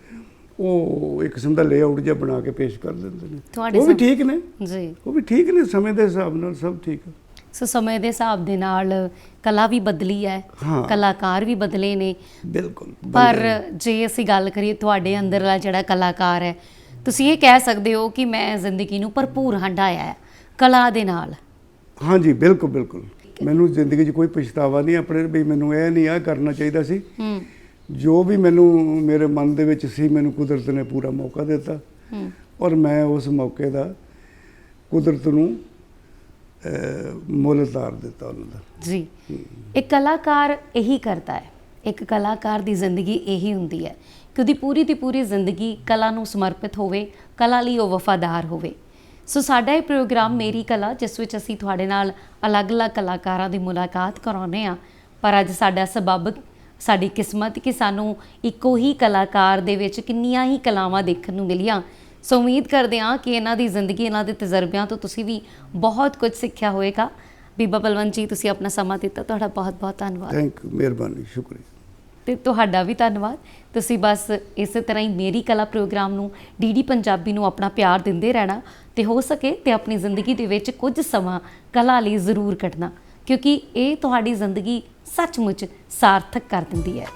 ਉਹ ਇੱਕ ਕਿਸਮ ਦਾ ਲੇਆਊਟ ਜਿਹਾ ਬਣਾ ਕੇ ਪੇਸ਼ ਕਰ ਦਿੰਦੇ ਨੇ। ਉਹ ਵੀ ਠੀਕ ਨੇ। ਜੀ। ਉਹ ਵੀ ਠੀਕ ਨੇ ਸਮੇਂ ਦੇ ਹਿਸਾਬ ਨਾਲ ਸਭ ਠੀਕ। ਹੈ ਸੋ ਸਮੇਂ ਦੇ ਹਿਸਾਬ ਦੇ ਨਾਲ ਕਲਾ ਵੀ ਬਦਲੀ ਹੈ ਹਾਂ। ਕਲਾਕਾਰ ਵੀ ਬਦਲੇ ਨੇ। ਬਿਲਕੁਲ ਪਰ ਜੇ ਅਸੀਂ ਗੱਲ ਕਰੀਏ ਤੁਹਾਡੇ ਅੰਦਰਲਾ ਜਿਹੜਾ ਕਲਾਕਾਰ ਹੈ ਤੁਸੀਂ ਇਹ ਕਹਿ ਸਕਦੇ ਹੋ ਕਿ ਮੈਂ ਜ਼ਿੰਦਗੀ ਨੂੰ ਭਰਪੂਰ ਹੰਡਾਇਆ ਹੈ ਕਲਾ ਦੇ ਨਾਲ। ਹਾਂਜੀ ਬਿਲਕੁਲ ਬਿਲਕੁਲ। ਮੈਨੂੰ ਜ਼ਿੰਦਗੀ 'ਚ ਕੋਈ ਪਛਤਾਵਾ ਨਹੀਂ ਆਪਣੇ ਵੀ ਮੈਨੂੰ ਇਹ ਨਹੀਂ ਆ ਕਰਨਾ ਚਾਹੀਦਾ ਸੀ। ਹੂੰ। ਜੋ ਵੀ ਮੈਨੂੰ ਮੇਰੇ ਮਨ ਦੇ ਵਿੱਚ ਸੀ ਮੈਨੂੰ ਕੁਦਰਤ ਨੇ ਪੂਰਾ ਮੌਕਾ ਦਿੱਤਾ। ਹੂੰ। ਔਰ ਮੈਂ ਉਸ ਮੌਕੇ ਦਾ ਕੁਦਰਤ ਨੂੰ ਮੁੱਲ ਤਾਰ ਦਿੱਤਾ ਉਹਨਾਂ ਦਾ। ਜੀ। ਇੱਕ ਕਲਾਕਾਰ ਇਹੀ ਕਰਦਾ ਹੈ। ਇੱਕ ਕਲਾਕਾਰ ਦੀ ਜ਼ਿੰਦਗੀ ਇਹੀ ਹੁੰਦੀ ਹੈ ਕਿ ਉਹਦੀ ਪੂਰੀ ਦੀ ਪੂਰੀ ਜ਼ਿੰਦਗੀ ਕਲਾ ਨੂੰ ਸਮਰਪਿਤ ਹੋਵੇ, ਕਲਾ ਲਈ ਉਹ ਵਫਾਦਾਰ ਹੋਵੇ। ਸੋ ਸਾਡਾ ਇਹ ਪ੍ਰੋਗਰਾਮ ਮੇਰੀ ਕਲਾ, ਜਿਸ ਵਿੱਚ ਅਸੀਂ ਤੁਹਾਡੇ ਨਾਲ ਅਲੱਗ-ਅਲੱਗ ਕਲਾਕਾਰਾਂ ਦੀ ਮੁਲਾਕਾਤ ਕਰਾਉਂਦੇ ਆ ਪਰ ਅੱਜ ਸਾਡਾ ਸਬਬ, ਸਾਡੀ ਕਿਸਮਤ ਕਿ ਸਾਨੂੰ ਇੱਕੋ ਹੀ ਕਲਾਕਾਰ ਦੇ ਵਿੱਚ ਕਿੰਨੀਆਂ ਹੀ ਕਲਾਵਾਂ ਦੇਖਣ ਨੂੰ ਮਿਲੀਆਂ। ਸੋ ਉਮੀਦ ਕਰਦੇ ਹਾਂ ਕਿ ਇਹਨਾਂ ਦੀ ਜ਼ਿੰਦਗੀ ਇਹਨਾਂ ਦੇ ਤਜਰਬਿਆਂ ਤੋਂ ਤੁਸੀਂ ਵੀ ਬਹੁਤ ਕੁਝ ਸਿੱਖਿਆ ਹੋਵੇਗਾ ਬੀਬਾ ਬਲਵੰਤ ਜੀ ਤੁਸੀਂ ਆਪਣਾ ਸਮਾਂ ਦਿੱਤਾ ਤੁਹਾਡਾ ਬਹੁਤ ਬਹੁਤ ਧੰਨਵਾਦ ਥੈਂਕ ਯੂ ਮਿਹਰਬਾਨੀ ਸ਼ੁਕਰੀਆ ਤੇ ਤੁਹਾਡਾ ਵੀ ਧੰਨਵਾਦ ਤੁਸੀਂ ਬਸ ਇਸੇ ਤਰ੍ਹਾਂ ਹੀ ਮੇਰੀ ਕਲਾ ਪ੍ਰੋਗਰਾਮ ਨੂੰ ਡੀਡੀ ਪੰਜਾਬੀ ਨੂੰ ਆਪਣਾ ਪਿਆਰ ਦਿੰਦੇ ਰਹਿਣਾ ਤੇ ਹੋ ਸਕੇ ਤੇ ਆਪਣੀ ਜ਼ਿੰਦਗੀ ਦੇ ਵਿੱਚ ਕੁਝ ਸਮਾਂ ਕਲਾ ਲਈ ਜ਼ਰੂਰ ਕੱਢਣਾ ਕਿਉਂਕਿ ਇਹ ਤੁਹਾਡੀ ਜ਼ਿੰਦਗੀ ਸੱਚਮੁੱਚ ਸਾਰਥਕ ਕਰ ਦਿੰਦੀ ਹੈ